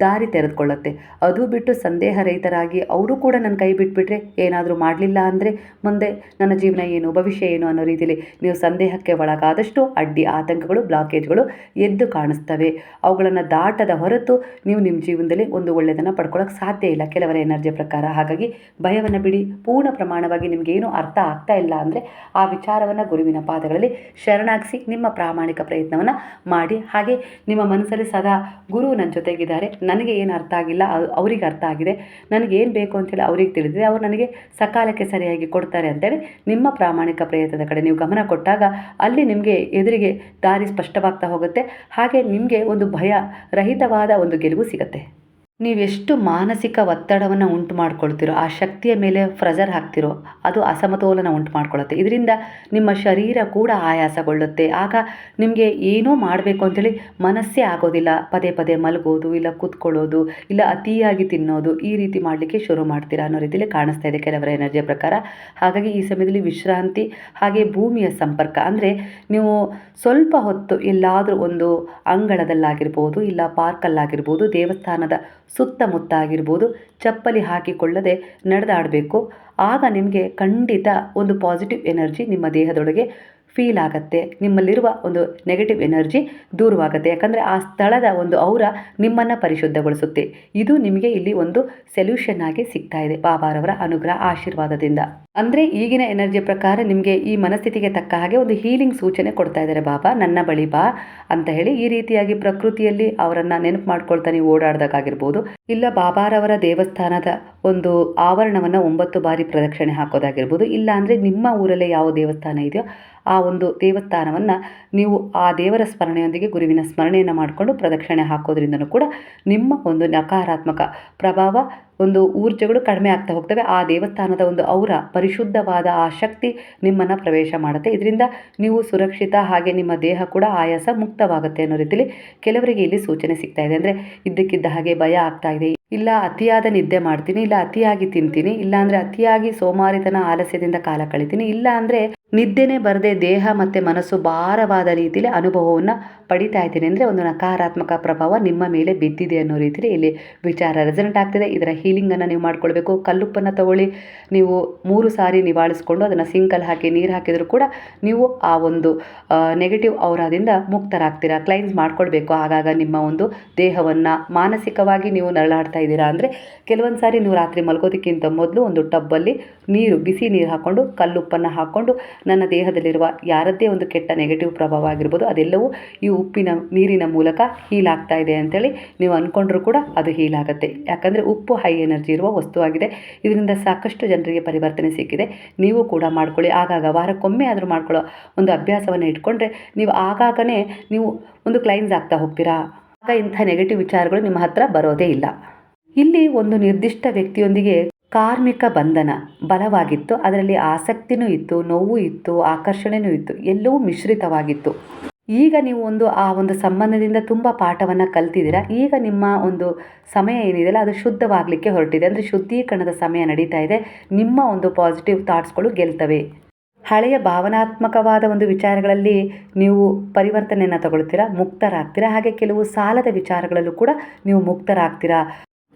ದಾರಿ ತೆರೆದುಕೊಳ್ಳುತ್ತೆ. ಅದು ಬಿಟ್ಟು ಸಂದೇಹ ರಹಿತರಾಗಿ ಅವರು ಕೂಡ ನನ್ನ ಕೈ ಬಿಟ್ಬಿಟ್ರೆ ಏನಾದರೂ ಮಾಡಲಿಲ್ಲ ಅಂದರೆ ಮುಂದೆ ನನ್ನ ಜೀವನ ಏನು, ಭವಿಷ್ಯ ಏನು ಅನ್ನೋ ರೀತಿಯಲ್ಲಿ ನೀವು ಸಂದೇಹಕ್ಕೆ ಒಳಗಾದಷ್ಟು ಅಡ್ಡಿ, ಆತಂಕಗಳು ಬ್ಲಾಕೇಜ್ಗಳು ಎದ್ದು ಕಾಣಿಸ್ತವೆ. ಅವುಗಳನ್ನು ದಾಟದ ಹೊರತು ನೀವು ನಿಮ್ಮ ಜೀವನದಲ್ಲಿ ಒಂದು ಒಳ್ಳೆಯದನ್ನು ಪಡ್ಕೊಳ್ಳೋಕೆ ಸಾಧ್ಯ ಇಲ್ಲ. ಕೆಲವರ ಎನರ್ಜಿ ಪ್ರಕಾರ. ಹಾಗಾಗಿ ಭಯವನ್ನು ಬಿಡಿ. ಪೂರ್ಣ ಪ್ರಮಾಣವಾಗಿ ನಿಮಗೇನು ಅರ್ಥ ಆಗ್ತಾ ಇಲ್ಲ ಅಂದರೆ ಆ ವಿಚಾರವನ್ನು ಗುರುವಿನ ಪಾದಗಳಲ್ಲಿ ಶರಣಾಗಿಸಿ ನಿಮ್ಮ ಪ್ರಾಮಾಣಿಕ ಪ್ರಯತ್ನವನ್ನು ಮಾಡಿ. ಹಾಗೆ ನಿಮ್ಮ ಮನಸ್ಸಲ್ಲಿ ಸದಾ ಗುರು ನನ್ನ ಜೊತೆಗಿದ್ದಾರೆ. ನನಗೆ ಏನು ಅರ್ಥ ಆಗಿಲ್ಲ. ಅವರಿಗೆ ಅರ್ಥ ಆಗಿದೆ. ನನಗೆ ಏನು ಬೇಕು ಅಂತೇಳಿ ಅವ್ರಿಗೆ ತಿಳಿದಿದೆ. ಅವರು ನನಗೆ ಸಕಾಲಕ್ಕೆ ಸರಿಯಾಗಿ ಕೊಡ್ತಾರೆ ಅಂತೇಳಿ ನಿಮ್ಮ ಪ್ರಾಮಾಣಿಕ ಪ್ರಯತ್ನದ ಕಡೆ ನೀವು ಗಮನ ಕೊಟ್ಟಾಗ ಅಲ್ಲಿ ನಿಮಗೆ ಎದುರಿಗೆ ದಾರಿ ಸ್ಪಷ್ಟವಾಗ್ತಾ ಹೋಗುತ್ತೆ. ಹಾಗೆ ನಿಮಗೆ ಒಂದು ಭಯ ರಹಿತವಾದ ಒಂದು ಗೆಲುವು ಸಿಗುತ್ತೆ. ನೀವೆಷ್ಟು ಮಾನಸಿಕ ಒತ್ತಡವನ್ನು ಉಂಟು ಮಾಡ್ಕೊಳ್ತಿರೋ ಆ ಶಕ್ತಿಯ ಮೇಲೆ ಫ್ರೆಜರ್ ಹಾಕ್ತಿರೋ, ಅದು ಅಸಮತೋಲನ ಉಂಟು ಮಾಡ್ಕೊಳ್ಳುತ್ತೆ ಇದರಿಂದ ನಿಮ್ಮ ಶರೀರ ಕೂಡ ಆಯಾಸಗೊಳ್ಳುತ್ತೆ. ಆಗ ನಿಮಗೆ ಏನೂ ಮಾಡಬೇಕು ಅಂಥೇಳಿ ಮನಸ್ಸೇ ಆಗೋದಿಲ್ಲ. ಪದೇ ಪದೇ ಮಲಗೋದು, ಇಲ್ಲ ಕೂತ್ಕೊಳ್ಳೋದು, ಇಲ್ಲ ಅತಿಯಾಗಿ ತಿನ್ನೋದು, ಈ ರೀತಿ ಮಾಡಲಿಕ್ಕೆ ಶುರು ಮಾಡ್ತೀರಾ ಅನ್ನೋ ರೀತಿಯಲ್ಲಿ ಕಾಣಿಸ್ತಾ ಇದೆ ಕೆಲವರ ಎನರ್ಜಿಯ ಪ್ರಕಾರ. ಹಾಗಾಗಿ ಈ ಸಮಯದಲ್ಲಿ ವಿಶ್ರಾಂತಿ ಹಾಗೆ ಭೂಮಿಯ ಸಂಪರ್ಕ. ಅಂದರೆ ನೀವು ಸ್ವಲ್ಪ ಹೊತ್ತು ಎಲ್ಲಾದರೂ ಒಂದು ಅಂಗಳದಲ್ಲಾಗಿರ್ಬೋದು, ಇಲ್ಲ ಪಾರ್ಕಲ್ಲಾಗಿರ್ಬೋದು, ದೇವಸ್ಥಾನದ ಸುತ್ತಮುತ್ತ ಆಗಿರ್ಬೋದು ಚಪ್ಪಲಿ ಹಾಕಿಕೊಳ್ಳದೆ ನಡೆದಾಡಬೇಕು. ಆಗ ನಿಮಗೆ ಖಂಡಿತ ಒಂದು ಪಾಸಿಟಿವ್ ಎನರ್ಜಿ ನಿಮ್ಮ ದೇಹದೊಳಗೆ ಫೀಲ್ ಆಗುತ್ತೆ, ನಿಮ್ಮಲ್ಲಿರುವ ಒಂದು ನೆಗೆಟಿವ್ ಎನರ್ಜಿ ದೂರವಾಗುತ್ತೆ. ಯಾಕಂದರೆ ಆ ಸ್ಥಳದ ಒಂದು ಔರ ನಿಮ್ಮನ್ನು ಪರಿಶುದ್ಧಗೊಳಿಸುತ್ತೆ. ಇದು ನಿಮಗೆ ಇಲ್ಲಿ ಒಂದು ಸೊಲ್ಯೂಷನ್ ಆಗಿ ಸಿಗ್ತಾ ಇದೆ, ಬಾಬಾರವರ ಅನುಗ್ರಹ ಆಶೀರ್ವಾದದಿಂದ. ಅಂದರೆ ಈಗಿನ ಎನರ್ಜಿ ಪ್ರಕಾರ ನಿಮಗೆ ಈ ಮನಸ್ಥಿತಿಗೆ ತಕ್ಕ ಹಾಗೆ ಒಂದು ಹೀಲಿಂಗ್ ಸೂಚನೆ ಕೊಡ್ತಾ ಇದ್ದಾರೆ, ಬಾಬಾ, ನನ್ನ ಬಳಿ ಬಾ ಅಂತ ಹೇಳಿ ಈ ರೀತಿಯಾಗಿ ಪ್ರಕೃತಿಯಲ್ಲಿ ಅವರನ್ನು ನೆನಪು ಮಾಡ್ಕೊಳ್ತಾ ನೀವು ಓಡಾಡ್ದಾಗಿರ್ಬೋದು. ಇಲ್ಲ, ಬಾಬಾರವರ ದೇವಸ್ಥಾನದ ಒಂದು ಆವರಣವನ್ನು ಒಂಬತ್ತು ಬಾರಿ ಪ್ರದಕ್ಷಿಣೆ ಹಾಕೋದಾಗಿರ್ಬೋದು. ಇಲ್ಲ, ಅಂದರೆ ನಿಮ್ಮ ಊರಲ್ಲೇ ಯಾವ ದೇವಸ್ಥಾನ ಇದೆಯೋ ಆ ಒಂದು ದೇವಸ್ಥಾನವನ್ನು ನೀವು ಆ ದೇವರ ಸ್ಮರಣೆಯೊಂದಿಗೆ ಗುರುವಿನ ಸ್ಮರಣೆಯನ್ನು ಮಾಡಿಕೊಂಡು ಪ್ರದಕ್ಷಿಣೆ ಹಾಕೋದ್ರಿಂದನೂ ಕೂಡ ನಿಮ್ಮ ಒಂದು ನಕಾರಾತ್ಮಕ ಪ್ರಭಾವ, ಒಂದು ಊರ್ಜೆಗಳು ಕಡಿಮೆ ಆಗ್ತಾ ಹೋಗ್ತವೆ. ಆ ದೇವಸ್ಥಾನದ ಒಂದು ಔರ ಪರಿಶುದ್ಧವಾದ ಆ ಶಕ್ತಿ ನಿಮ್ಮನ್ನು ಪ್ರವೇಶ ಮಾಡುತ್ತೆ. ಇದರಿಂದ ನೀವು ಸುರಕ್ಷಿತ ಹಾಗೆ ನಿಮ್ಮ ದೇಹ ಕೂಡ ಆಯಾಸ ಮುಕ್ತವಾಗುತ್ತೆ ಅನ್ನೋ ರೀತಿಯಲ್ಲಿ ಕೆಲವರಿಗೆ ಇಲ್ಲಿ ಸೂಚನೆ ಸಿಗ್ತಾ ಇದೆ. ಅಂದರೆ ಇದ್ದಕ್ಕಿದ್ದ ಹಾಗೆ ಭಯ ಆಗ್ತಾ ಇದೆ. ಇಲ್ಲ ಅತಿಯಾದ ನಿದ್ದೆ ಮಾಡ್ತೀನಿ, ಇಲ್ಲ ಅತಿಯಾಗಿ ತಿಂತೀನಿ, ಇಲ್ಲ ಅಂದರೆ ಅತಿಯಾಗಿ ಸೋಮಾರಿತನ ಆಲಸ್ಯದಿಂದ ಕಾಲ ಕಳಿತೀನಿ, ಇಲ್ಲ ಅಂದರೆ ನಿದ್ದೆನೇ ಬರದೆ ದೇಹ ಮತ್ತು ಮನಸ್ಸು ಭಾರವಾದ ರೀತಿಯಲ್ಲಿ ಅನುಭವವನ್ನು ಪಡಿತಾ ಇದ್ದೀನಿ. ಅಂದರೆ ಒಂದು ನಕಾರಾತ್ಮಕ ಪ್ರಭಾವ ನಿಮ್ಮ ಮೇಲೆ ಬಿದ್ದಿದೆ ಅನ್ನೋ ರೀತಿಯಲ್ಲಿ ಇಲ್ಲಿ ವಿಚಾರ ರೆಸನೆಂಟ್ ಆಗ್ತಿದೆ. ಇದರ ಹೀಲಿಂಗನ್ನು ನೀವು ಮಾಡ್ಕೊಳ್ಬೇಕು. ಕಲ್ಲುಪ್ಪನ್ನು ತಗೊಳ್ಳಿ. ನೀವು ಮೂರು ಸಾರಿ ನಿವಾಳಿಸ್ಕೊಂಡು ಅದನ್ನು ಸಿಂಕಲ್ಲಿ ಹಾಕಿ, ನೀರು ಹಾಕಿದರೂ ಕೂಡ ನೀವು ಆ ಒಂದು ನೆಗೆಟಿವ್ ಔರಾದಿಂದ ಮುಕ್ತರಾಗ್ತೀರಾ? ಕ್ಲೈನ್ಸ್ ಮಾಡ್ಕೊಳ್ಬೇಕು. ಆಗಾಗ ನಿಮ್ಮ ಒಂದು ದೇಹವನ್ನು ಮಾನಸಿಕವಾಗಿ ನೀವು ನರಳಾಡ್ತಾ ಇದ್ದೀರಾ ಅಂದರೆ ಕೆಲವೊಂದು ಸಾರಿ ನೀವು ರಾತ್ರಿ ಮಲ್ಗೋದಕ್ಕಿಂತ ಮೊದಲು ಒಂದು ಟಬ್ಬಲ್ಲಿ ನೀರು, ಬಿಸಿ ನೀರು ಹಾಕ್ಕೊಂಡು ಕಲ್ಲುಪ್ಪನ್ನು ಹಾಕ್ಕೊಂಡು ನನ್ನ ದೇಹದಲ್ಲಿರುವ ಯಾರದ್ದೇ ಒಂದು ಕೆಟ್ಟ ನೆಗೆಟಿವ್ ಪ್ರಭಾವ ಆಗಿರ್ಬೋದು, ಅದೆಲ್ಲವೂ ಈ ಉಪ್ಪಿನ ನೀರಿನ ಮೂಲಕ ಹೀಲ್ ಆಗ್ತಾ ಇದೆ ಅಂತೇಳಿ ನೀವು ಅಂದ್ಕೊಂಡ್ರೂ ಕೂಡ ಅದು ಹೀಲ್ ಆಗುತ್ತೆ. ಯಾಕಂದರೆ ಉಪ್ಪು ಹೈ ಎನರ್ಜಿ ಇರುವ ವಸ್ತುವಾಗಿದೆ ಇದರಿಂದ ಸಾಕಷ್ಟು ಜನರಿಗೆ ಪರಿವರ್ತನೆ ಸಿಕ್ಕಿದೆ. ನೀವು ಕೂಡ ಮಾಡ್ಕೊಳ್ಳಿ. ಆಗಾಗ ವಾರಕ್ಕೊಮ್ಮೆ ಆದರೂ ಮಾಡ್ಕೊಳ್ಳೋ ಒಂದು ಅಭ್ಯಾಸವನ್ನು ಇಟ್ಕೊಂಡ್ರೆ ನೀವು ಆಗಾಗನೇ ನೀವು ಒಂದು ಕ್ಲೈನ್ಸ್ ಆಗ್ತಾ ಹೋಗ್ತೀರಾ. ಆಗ ಇಂಥ ನೆಗೆಟಿವ್ ವಿಚಾರಗಳು ನಿಮ್ಮ ಹತ್ರ ಬರೋದೇ ಇಲ್ಲ. ಇಲ್ಲಿ ಒಂದು ನಿರ್ದಿಷ್ಟ ವ್ಯಕ್ತಿಯೊಂದಿಗೆ ಕಾರ್ಮಿಕ ಬಂಧನ ಬಲವಾಗಿತ್ತು. ಅದರಲ್ಲಿ ಆಸಕ್ತಿನೂ ಇತ್ತು, ನೋವು ಇತ್ತು ಆಕರ್ಷಣೆಯೂ ಇತ್ತು, ಎಲ್ಲವೂ ಮಿಶ್ರಿತವಾಗಿತ್ತು. ಈಗ ನೀವು ಒಂದು, ಆ ಒಂದು ಸಂಬಂಧದಿಂದ ತುಂಬ ಪಾಠವನ್ನು ಕಲ್ತಿದ್ದೀರಾ? ಈಗ ನಿಮ್ಮ ಒಂದು ಸಮಯ ಏನಿದೆಯಲ್ಲ, ಅದು ಶುದ್ಧವಾಗಲಿಕ್ಕೆ ಹೊರಟಿದೆ. ಅಂದರೆ ಶುದ್ಧೀಕರಣದ ಸಮಯ ನಡೀತಾ ಇದೆ. ನಿಮ್ಮ ಒಂದು ಪಾಸಿಟಿವ್ ಥಾಟ್ಸ್ಗಳು ಗೆಲ್ತವೆ. ಹಳೆಯ ಭಾವನಾತ್ಮಕವಾದ ಒಂದು ವಿಚಾರಗಳಲ್ಲಿ ನೀವು ಪರಿವರ್ತನೆಯನ್ನು ತಗೊಳ್ತೀರಾ? ಮುಕ್ತರಾಗ್ತೀರಾ? ಹಾಗೆ ಕೆಲವು ಸಾಲದ ವಿಚಾರಗಳಲ್ಲೂ ಕೂಡ ನೀವು ಮುಕ್ತರಾಗ್ತೀರಾ?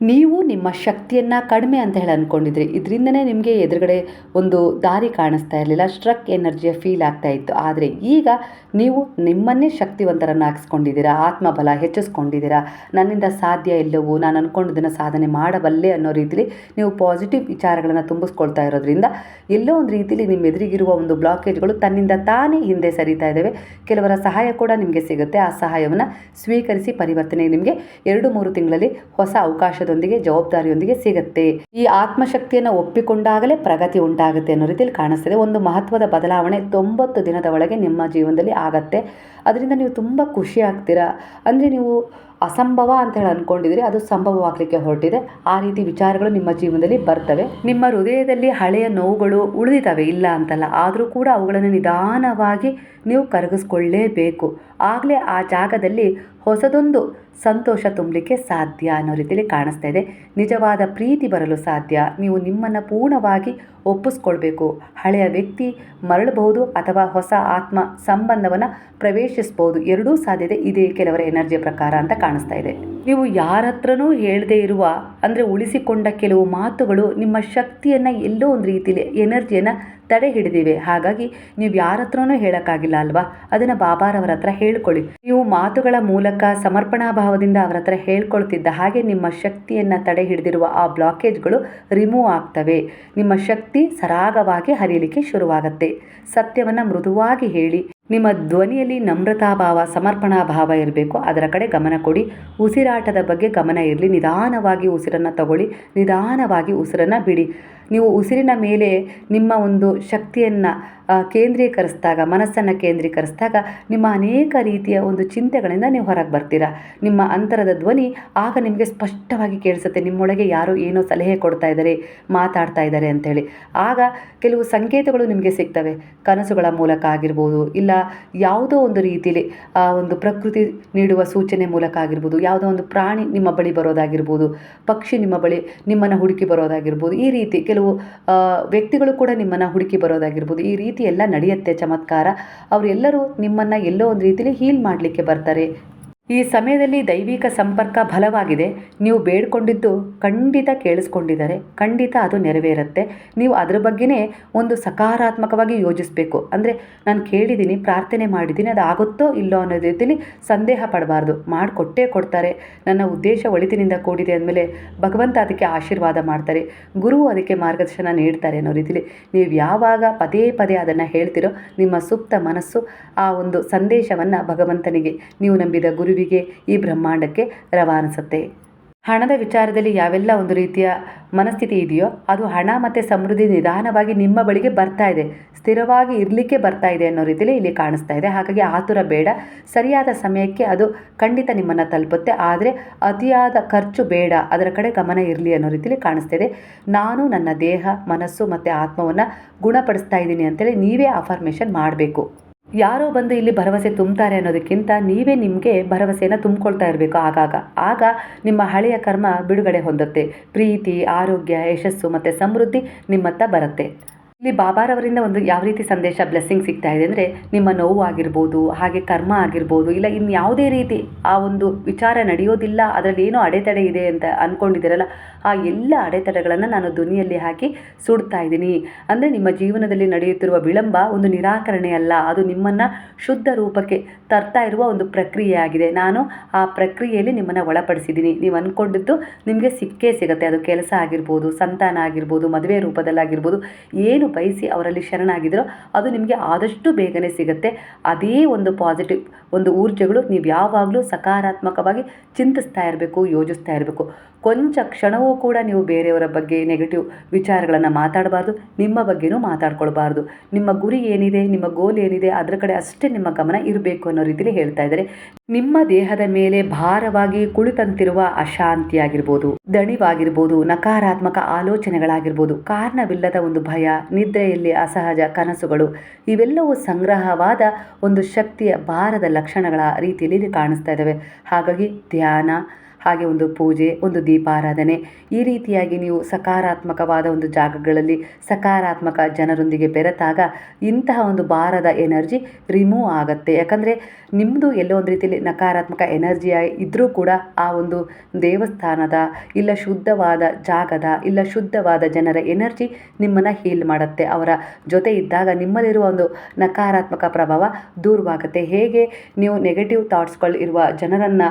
ನೀವು ನಿಮ್ಮ ಶಕ್ತಿಯನ್ನು ಕಡಿಮೆ ಅಂತ ಹೇಳಿ ಅಂದ್ಕೊಂಡಿದ್ರಿ ಇದರಿಂದನೇ ನಿಮಗೆ ಎದುರುಗಡೆ ಒಂದು ದಾರಿ ಕಾಣಿಸ್ತಾ ಇರಲಿಲ್ಲ. ಸ್ಟ್ರಕ್ ಎನರ್ಜಿಯ ಫೀಲ್ ಆಗ್ತಾ ಇತ್ತು. ಆದರೆ ಈಗ ನೀವು ನಿಮ್ಮನ್ನೇ ಶಕ್ತಿವಂತರನ್ನು ಹಾಕ್ಸ್ಕೊಂಡಿದ್ದೀರಾ. ಆತ್ಮಬಲ ಹೆಚ್ಚಿಸ್ಕೊಂಡಿದ್ದೀರಾ. ನನ್ನಿಂದ ಸಾಧ್ಯ ಎಲ್ಲವೂ ನಾನು ಅಂದ್ಕೊಂಡಿದ್ದನ್ನು ಸಾಧನೆ ಮಾಡಬಲ್ಲೆ ಅನ್ನೋ ರೀತಿಲಿ ನೀವು ಪಾಸಿಟಿವ್ ವಿಚಾರಗಳನ್ನು ತುಂಬಿಸ್ಕೊಳ್ತಾ ಇರೋದ್ರಿಂದ ಎಲ್ಲೋ ಒಂದು ರೀತಿಲಿ ನಿಮ್ಮ ಎದುರಿಗಿರುವ ಒಂದು ಬ್ಲಾಕೇಜ್ಗಳು ತನ್ನಿಂದ ತಾನೇ ಹಿಂದೆ ಸರಿತಾ ಇದ್ದಾವೆ ಕೆಲವರ ಸಹಾಯ ಕೂಡ ನಿಮಗೆ ಸಿಗುತ್ತೆ. ಆ ಸಹಾಯವನ್ನು ಸ್ವೀಕರಿಸಿ ಪರಿವರ್ತನೆ ನಿಮಗೆ ಎರಡು ಮೂರು ತಿಂಗಳಲ್ಲಿ ಹೊಸ ಅವಕಾಶದೊಂದಿಗೆ ಜವಾಬ್ದಾರಿಯೊಂದಿಗೆ ಸಿಗುತ್ತೆ. ಈ ಆತ್ಮಶಕ್ತಿಯನ್ನು ಒಪ್ಪಿಕೊಂಡಾಗಲೇ ಪ್ರಗತಿ ಉಂಟಾಗುತ್ತೆ ಅನ್ನೋ ರೀತಿಯಲ್ಲಿ ಕಾಣಿಸ್ತದೆ. ಒಂದು ಮಹತ್ವದ ಬದಲಾವಣೆ ತೊಂಬತ್ತು ದಿನದ ಒಳಗೆ ನಿಮ್ಮ ಜೀವನದಲ್ಲಿ ಆಗತ್ತೆ. ಅದರಿಂದ ನೀವು ತುಂಬ ಖುಷಿ ಆಗ್ತೀರಾ? ಅಂದರೆ ನೀವು ಅಸಂಭವ ಅಂತ ಹೇಳಿ ಅಂದ್ಕೊಂಡಿದ್ರೆ ಅದು ಸಂಭವವಾಗಲಿಕ್ಕೆ ಹೊರಟಿದೆ. ಆ ರೀತಿ ವಿಚಾರಗಳು ನಿಮ್ಮ ಜೀವನದಲ್ಲಿ ಬರ್ತವೆ. ನಿಮ್ಮ ಹೃದಯದಲ್ಲಿ ಹಳೆಯ ನೋವುಗಳು ಉಳಿದಿದ್ದಾವೆ? ಇಲ್ಲ ಅಂತಲ್ಲ. ಆದರೂ ಕೂಡ ಅವುಗಳನ್ನು ನಿಧಾನವಾಗಿ ನೀವು ಕರಗಿಸ್ಕೊಳ್ಳೇಬೇಕು. ಆಗಲೇ ಆ ಜಾಗದಲ್ಲಿ ಹೊಸದೊಂದು ಸಂತೋಷ ತುಂಬಲಿಕ್ಕೆ ಸಾಧ್ಯ ಅನ್ನೋ ರೀತಿಯಲ್ಲಿ ಕಾಣಿಸ್ತಾ ಇದೆ. ನಿಜವಾದ ಪ್ರೀತಿ ಬರಲು ಸಾಧ್ಯ. ನೀವು ನಿಮ್ಮನ್ನು ಪೂರ್ಣವಾಗಿ ಒಪ್ಪಿಸ್ಕೊಳ್ಬೇಕು. ಹಳೆಯ ವ್ಯಕ್ತಿ ಮರಳಬಹುದು ಅಥವಾ ಹೊಸ ಆತ್ಮ ಸಂಬಂಧವನ್ನು ಪ್ರವೇಶಿಸ್ಬೋದು. ಎರಡೂ ಸಾಧ್ಯತೆ ಇದೆ ಕೆಲವರ ಎನರ್ಜಿಯ ಪ್ರಕಾರ ಅಂತ ಕಾಣಿಸ್ತಾ ಇದೆ. ನೀವು ಯಾರ ಹತ್ರನೂ ಹೇಳದೇ ಇರುವ, ಅಂದರೆ ಉಳಿಸಿಕೊಂಡ ಕೆಲವು ಮಾತುಗಳು ನಿಮ್ಮ ಶಕ್ತಿಯನ್ನು ಎಲ್ಲೋ ಒಂದು ರೀತಿಯಲ್ಲಿ ಎನರ್ಜಿಯನ್ನು ತಡೆ ಹಿಡಿದಿವೆ ಹಾಗಾಗಿ ನೀವು ಯಾರ ಹತ್ರನೂ ಹೇಳೋಕ್ಕಾಗಿಲ್ಲ ಅಲ್ವಾ? ಅದನ್ನು ಬಾಬಾರವರ ಹತ್ರ ಹೇಳ್ಕೊಳ್ಳಿ. ನೀವು ಮಾತುಗಳ ಮೂಲಕ ಸಮರ್ಪಣಾ ಭಾವದಿಂದ ಅವರ ಹತ್ರ ಹೇಳ್ಕೊಳ್ತಿದ್ದ ಹಾಗೆ ನಿಮ್ಮ ಶಕ್ತಿಯನ್ನು ತಡೆ ಹಿಡಿದಿರುವ ಆ ಬ್ಲಾಕೇಜ್ಗಳು ರಿಮೂವ್ ಆಗ್ತವೆ. ನಿಮ್ಮ ಶಕ್ತಿ ಸರಾಗವಾಗಿ ಹರಿಯಲಿಕ್ಕೆ ಶುರುವಾಗತ್ತೆ. ಸತ್ಯವನ್ನು ಮೃದುವಾಗಿ ಹೇಳಿ. ನಿಮ್ಮ ಧ್ವನಿಯಲ್ಲಿ ನಮ್ರತಾ ಭಾವ ಸಮರ್ಪಣಾ ಭಾವ ಇರಬೇಕು. ಅದರ ಕಡೆ ಗಮನ ಕೊಡಿ. ಉಸಿರಾಟದ ಬಗ್ಗೆ ಗಮನ ಇರಲಿ. ನಿಧಾನವಾಗಿ ಉಸಿರನ್ನು ತಗೊಳ್ಳಿ. ನಿಧಾನವಾಗಿ ಉಸಿರನ್ನು ಬಿಡಿ. ನೀವು ಉಸಿರಿನ ಮೇಲೆ ನಿಮ್ಮ ಒಂದು ಶಕ್ತಿಯನ್ನು ಕೇಂದ್ರೀಕರಿಸಿದಾಗ, ಮನಸ್ಸನ್ನು ಕೇಂದ್ರೀಕರಿಸಿದಾಗ ನಿಮ್ಮ ಅನೇಕ ರೀತಿಯ ಒಂದು ಚಿಂತೆಗಳಿಂದ ನೀವು ಹೊರಗೆ ಬರ್ತೀರಾ. ನಿಮ್ಮ ಅಂತರದ ಧ್ವನಿ ಆಗ ನಿಮಗೆ ಸ್ಪಷ್ಟವಾಗಿ ಕೇಳಿಸುತ್ತೆ. ನಿಮ್ಮೊಳಗೆ ಯಾರೋ ಏನೋ ಸಲಹೆ ಕೊಡ್ತಾ ಇದ್ದಾರೆ, ಮಾತಾಡ್ತಾ ಇದ್ದಾರೆ ಅಂತೇಳಿ ಆಗ ಕೆಲವು ಸಂಕೇತಗಳು ನಿಮಗೆ ಸಿಗ್ತವೆ. ಕನಸುಗಳ ಮೂಲಕ ಆಗಿರ್ಬೋದು, ಇಲ್ಲ ಯಾವುದೋ ಒಂದು ರೀತಿಯಲ್ಲಿ ಆ, ಒಂದು ಪ್ರಕೃತಿ ನೀಡುವ ಸೂಚನೆ ಮೂಲಕ ಆಗಿರ್ಬೋದು, ಯಾವುದೋ ಒಂದು ಪ್ರಾಣಿ ನಿಮ್ಮ ಬಳಿ ಬರೋದಾಗಿರ್ಬೋದು, ಪಕ್ಷಿ ನಿಮ್ಮ ಬಳಿ ನಿಮ್ಮನ್ನು ಹುಡುಕಿ ಬರೋದಾಗಿರ್ಬೋದು, ಈ ರೀತಿ ಕೆಲವು ವ್ಯಕ್ತಿಗಳು ಕೂಡ ನಿಮ್ಮನ್ನು ಹುಡುಕಿ ಬರೋದಾಗಿರ್ಬೋದು, ಈ ರೀತಿ ಎಲ್ಲ ನಡೆಯುತ್ತೆ ಚಮತ್ಕಾರ. ಅವರೆಲ್ಲರೂ ನಿಮ್ಮನ್ನು ಎಲ್ಲೋ ಒಂದು ರೀತಿಲಿ ಹೀಲ್ ಮಾಡಲಿಕ್ಕೆ ಬರ್ತಾರೆ. ಈ ಸಮಯದಲ್ಲಿ ದೈವಿಕ ಸಂಪರ್ಕ ಬಲವಾಗಿದೆ. ನೀವು ಬೇಡ್ಕೊಂಡಿದ್ದು ಖಂಡಿತ ಕೇಳಿಸ್ಕೊಂಡಿದ್ದಾರೆ. ಖಂಡಿತ ಅದು ನೆರವೇರುತ್ತೆ. ನೀವು ಅದ್ರ ಬಗ್ಗೆನೇ ಒಂದು ಸಕಾರಾತ್ಮಕವಾಗಿ ಯೋಚಿಸಬೇಕು. ಅಂದರೆ ನಾನು ಕೇಳಿದ್ದೀನಿ, ಪ್ರಾರ್ಥನೆ ಮಾಡಿದ್ದೀನಿ ಅದು ಆಗುತ್ತೋ ಇಲ್ಲೋ ಅನ್ನೋ ರೀತಿಯಲ್ಲಿ ಸಂದೇಹ ಪಡಬಾರ್ದು. ಮಾಡಿಕೊಟ್ಟೇ ಕೊಡ್ತಾರೆ. ನನ್ನ ಉದ್ದೇಶ ಒಳಿತಿನಿಂದ ಕೂಡಿದೆ ಅಂದಮೇಲೆ ಭಗವಂತ ಅದಕ್ಕೆ ಆಶೀರ್ವಾದ ಮಾಡ್ತಾರೆ. ಗುರು ಅದಕ್ಕೆ ಮಾರ್ಗದರ್ಶನ ನೀಡ್ತಾರೆ ಅನ್ನೋ ರೀತಿಯಲ್ಲಿ ನೀವು ಯಾವಾಗ ಪದೇ ಪದೇ ಅದನ್ನು ಹೇಳ್ತಿರೋ ನಿಮ್ಮ ಸುಪ್ತ ಮನಸ್ಸು ಆ ಒಂದು ಸಂದೇಶವನ್ನು ಭಗವಂತನಿಗೆ ನೀವು ನಂಬಿದ ಗುರುವಿಗೆ ಈ ಬ್ರಹ್ಮಾಂಡಕ್ಕೆ ರವಾನಿಸುತ್ತೆ. ಹಣದ ವಿಚಾರದಲ್ಲಿ ಯಾವೆಲ್ಲ ಒಂದು ರೀತಿಯ ಮನಸ್ಥಿತಿ ಇದೆಯೋ ಅದು ಹಣ ಮತ್ತು ಸಮೃದ್ಧಿ ನಿಧಾನವಾಗಿ ನಿಮ್ಮ ಬಳಿಗೆ ಬರ್ತಾ ಇದೆ. ಸ್ಥಿರವಾಗಿ ಇರಲಿಕ್ಕೆ ಬರ್ತಾ ಇದೆ ಅನ್ನೋ ರೀತಿಯಲ್ಲಿ ಇಲ್ಲಿ ಕಾಣಿಸ್ತಾ ಇದೆ. ಹಾಗಾಗಿ ಆತುರ ಬೇಡ. ಸರಿಯಾದ ಸಮಯಕ್ಕೆ ಅದು ಖಂಡಿತ ನಿಮ್ಮನ್ನು ತಲುಪುತ್ತೆ. ಆದರೆ ಅತಿಯಾದ ಖರ್ಚು ಬೇಡ. ಅದರ ಕಡೆ ಗಮನ ಇರಲಿ ಅನ್ನೋ ರೀತಿಯಲ್ಲಿ ಕಾಣಿಸ್ತಾ ಇದೆ. ನಾನು ನನ್ನ ದೇಹ, ಮನಸ್ಸು ಮತ್ತು ಆತ್ಮವನ್ನು ಗುಣಪಡಿಸ್ತಾ ಇದ್ದೀನಿ ಅಂತೇಳಿ ನೀವೇ ಅಫರ್ಮೇಷನ್ ಮಾಡಬೇಕು. ಯಾರೋ ಬಂದು ಇಲ್ಲಿ ಭರವಸೆ ತುಂಬ್ತಾರೆ ಅನ್ನೋದಕ್ಕಿಂತ ನೀವೇ ನಿಮಗೆ ಭರವಸೆಯನ್ನು ತುಂಬಿಕೊಳ್ತಾ ಇರಬೇಕು ಆಗಾಗ. ಆಗ ನಿಮ್ಮ ಹಳೆಯ ಕರ್ಮ ಬಿಡುಗಡೆ ಹೊಂದುತ್ತೆ. ಪ್ರೀತಿ, ಆರೋಗ್ಯ, ಯಶಸ್ಸು ಮತ್ತು ಸಮೃದ್ಧಿ ನಿಮ್ಮತ್ತ ಬರುತ್ತೆ. ಇಲ್ಲಿ ಬಾಬಾರವರಿಂದ ಒಂದು ಯಾವ ರೀತಿ ಸಂದೇಶ ಬ್ಲೆಸ್ಸಿಂಗ್ ಸಿಗ್ತಾ ಇದೆ ಅಂದರೆ ನಿಮ್ಮ ನೋವು ಆಗಿರ್ಬೋದು, ಹಾಗೆ ಕರ್ಮ ಆಗಿರ್ಬೋದು, ಇಲ್ಲ ಇನ್ನು ಯಾವುದೇ ರೀತಿ ಆ ಒಂದು ವಿಚಾರ ನಡೆಯೋದಿಲ್ಲ, ಅದರಲ್ಲಿ ಏನೋ ಅಡೆತಡೆ ಇದೆ ಅಂತ ಅಂದ್ಕೊಂಡಿದ್ದೀರಲ್ಲ ಆ ಎಲ್ಲ ಅಡೆತಡೆಗಳನ್ನು ನಾನು ಧ್ವನಿಯಲ್ಲಿ ಹಾಕಿ ಸುಡ್ತಾ ಇದ್ದೀನಿ. ಅಂದರೆ ನಿಮ್ಮ ಜೀವನದಲ್ಲಿ ನಡೆಯುತ್ತಿರುವ ವಿಳಂಬ ಒಂದು ನಿರಾಕರಣೆ ಅಲ್ಲ, ಅದು ನಿಮ್ಮನ್ನು ಶುದ್ಧ ರೂಪಕ್ಕೆ ತರ್ತಾ ಇರುವ ಒಂದು ಪ್ರಕ್ರಿಯೆ ಆಗಿದೆ. ನಾನು ಆ ಪ್ರಕ್ರಿಯೆಯಲ್ಲಿ ನಿಮ್ಮನ್ನು ಒಳಪಡಿಸಿದ್ದೀನಿ. ನೀವು ಅಂದ್ಕೊಂಡಿದ್ದು ನಿಮಗೆ ಸಿಕ್ಕೇ ಸಿಗುತ್ತೆ, ಅದು ಕೆಲಸ ಆಗಿರ್ಬೋದು, ಸಂತಾನ ಆಗಿರ್ಬೋದು, ಮದುವೆ ರೂಪದಲ್ಲಾಗಿರ್ಬೋದು, ಏನು ಬಯಸಿ ಅವರಲ್ಲಿ ಶರಣಾಗಿದ್ರು ಅದು ನಿಮಗೆ ಆದಷ್ಟು ಬೇಗನೆ ಸಿಗುತ್ತೆ. ಅದೇ ಒಂದು ಪಾಸಿಟಿವ್ ಒಂದು ಊರ್ಜೆಗಳು ನೀವು ಯಾವಾಗಲೂ ಸಕಾರಾತ್ಮಕವಾಗಿ ಚಿಂತಿಸ್ತಾ ಇರಬೇಕು, ಯೋಚಿಸ್ತಾ ಇರಬೇಕು. ಕೊಂಚ ಕ್ಷಣವೂ ಕೂಡ ನೀವು ಬೇರೆಯವರ ಬಗ್ಗೆ ನೆಗೆಟಿವ್ ವಿಚಾರಗಳನ್ನು ಮಾತಾಡಬಾರ್ದು, ನಿಮ್ಮ ಬಗ್ಗೆನೂ ಮಾತಾಡ್ಕೊಳ್ಬಾರ್ದು. ನಿಮ್ಮ ಗುರಿ ಏನಿದೆ, ನಿಮ್ಮ ಗೋಲ್ ಏನಿದೆ, ಅದರ ಕಡೆ ಅಷ್ಟೇ ನಿಮ್ಮ ಗಮನ ಇರಬೇಕು ಅನ್ನೋ ರೀತಿಯಲ್ಲಿ ಹೇಳ್ತಾ ಇದ್ದಾರೆ. ನಿಮ್ಮ ದೇಹದ ಮೇಲೆ ಭಾರವಾಗಿ ಕುಳಿತಂತಿರುವ ಅಶಾಂತಿ ಆಗಿರ್ಬೋದು ದಣಿವಾಗಿರ್ಬೋದು, ನಕಾರಾತ್ಮಕ ಆಲೋಚನೆಗಳಾಗಿರ್ಬೋದು, ಕಾರಣವಿಲ್ಲದ ಒಂದು ಭಯ, ನಿದ್ರೆಯಲ್ಲಿ ಅಸಹಜ ಕನಸುಗಳು, ಇವೆಲ್ಲವೂ ಸಂಗ್ರಹವಾದ ಒಂದು ಶಕ್ತಿಯ ಭಾರದ ಲಕ್ಷಣಗಳ ರೀತಿಯಲ್ಲಿ ಕಾಣಿಸ್ತಾ ಇದ್ದಾವೆ. ಹಾಗಾಗಿ ಧ್ಯಾನ ಹಾಗೆ ಒಂದು ಪೂಜೆ, ಒಂದು ದೀಪಾರಾಧನೆ. ಈ ರೀತಿಯಾಗಿ ನೀವು ಸಕಾರಾತ್ಮಕವಾದ ಒಂದು ಜಾಗಗಳಲ್ಲಿ ಸಕಾರಾತ್ಮಕ ಜನರೊಂದಿಗೆ ಬೆರೆತಾಗ ಇಂತಹ ಒಂದು ಭಾರದ ಎನರ್ಜಿ ರಿಮೂವ್ ಆಗುತ್ತೆ. ಯಾಕಂದರೆ ನಿಮ್ಮದು ಎಲ್ಲೋ ಒಂದು ರೀತಿಯಲ್ಲಿ ನಕಾರಾತ್ಮಕ ಎನರ್ಜಿ ಇದ್ದರೂ ಕೂಡ ಆ ಒಂದು ದೇವಸ್ಥಾನದ ಇಲ್ಲ ಶುದ್ಧವಾದ ಜಾಗದ ಇಲ್ಲ ಶುದ್ಧವಾದ ಜನರ ಎನರ್ಜಿ ನಿಮ್ಮನ್ನು ಹೀಲ್ ಮಾಡುತ್ತೆ. ಅವರ ಜೊತೆ ಇದ್ದಾಗ ನಿಮ್ಮಲ್ಲಿರುವ ಒಂದು ನಕಾರಾತ್ಮಕ ಪ್ರಭಾವ ದೂರವಾಗುತ್ತೆ. ಹೇಗೆ ನೀವು ನೆಗೆಟಿವ್ ಥಾಟ್ಸ್ಗಳು ಇರುವ ಜನರನ್ನು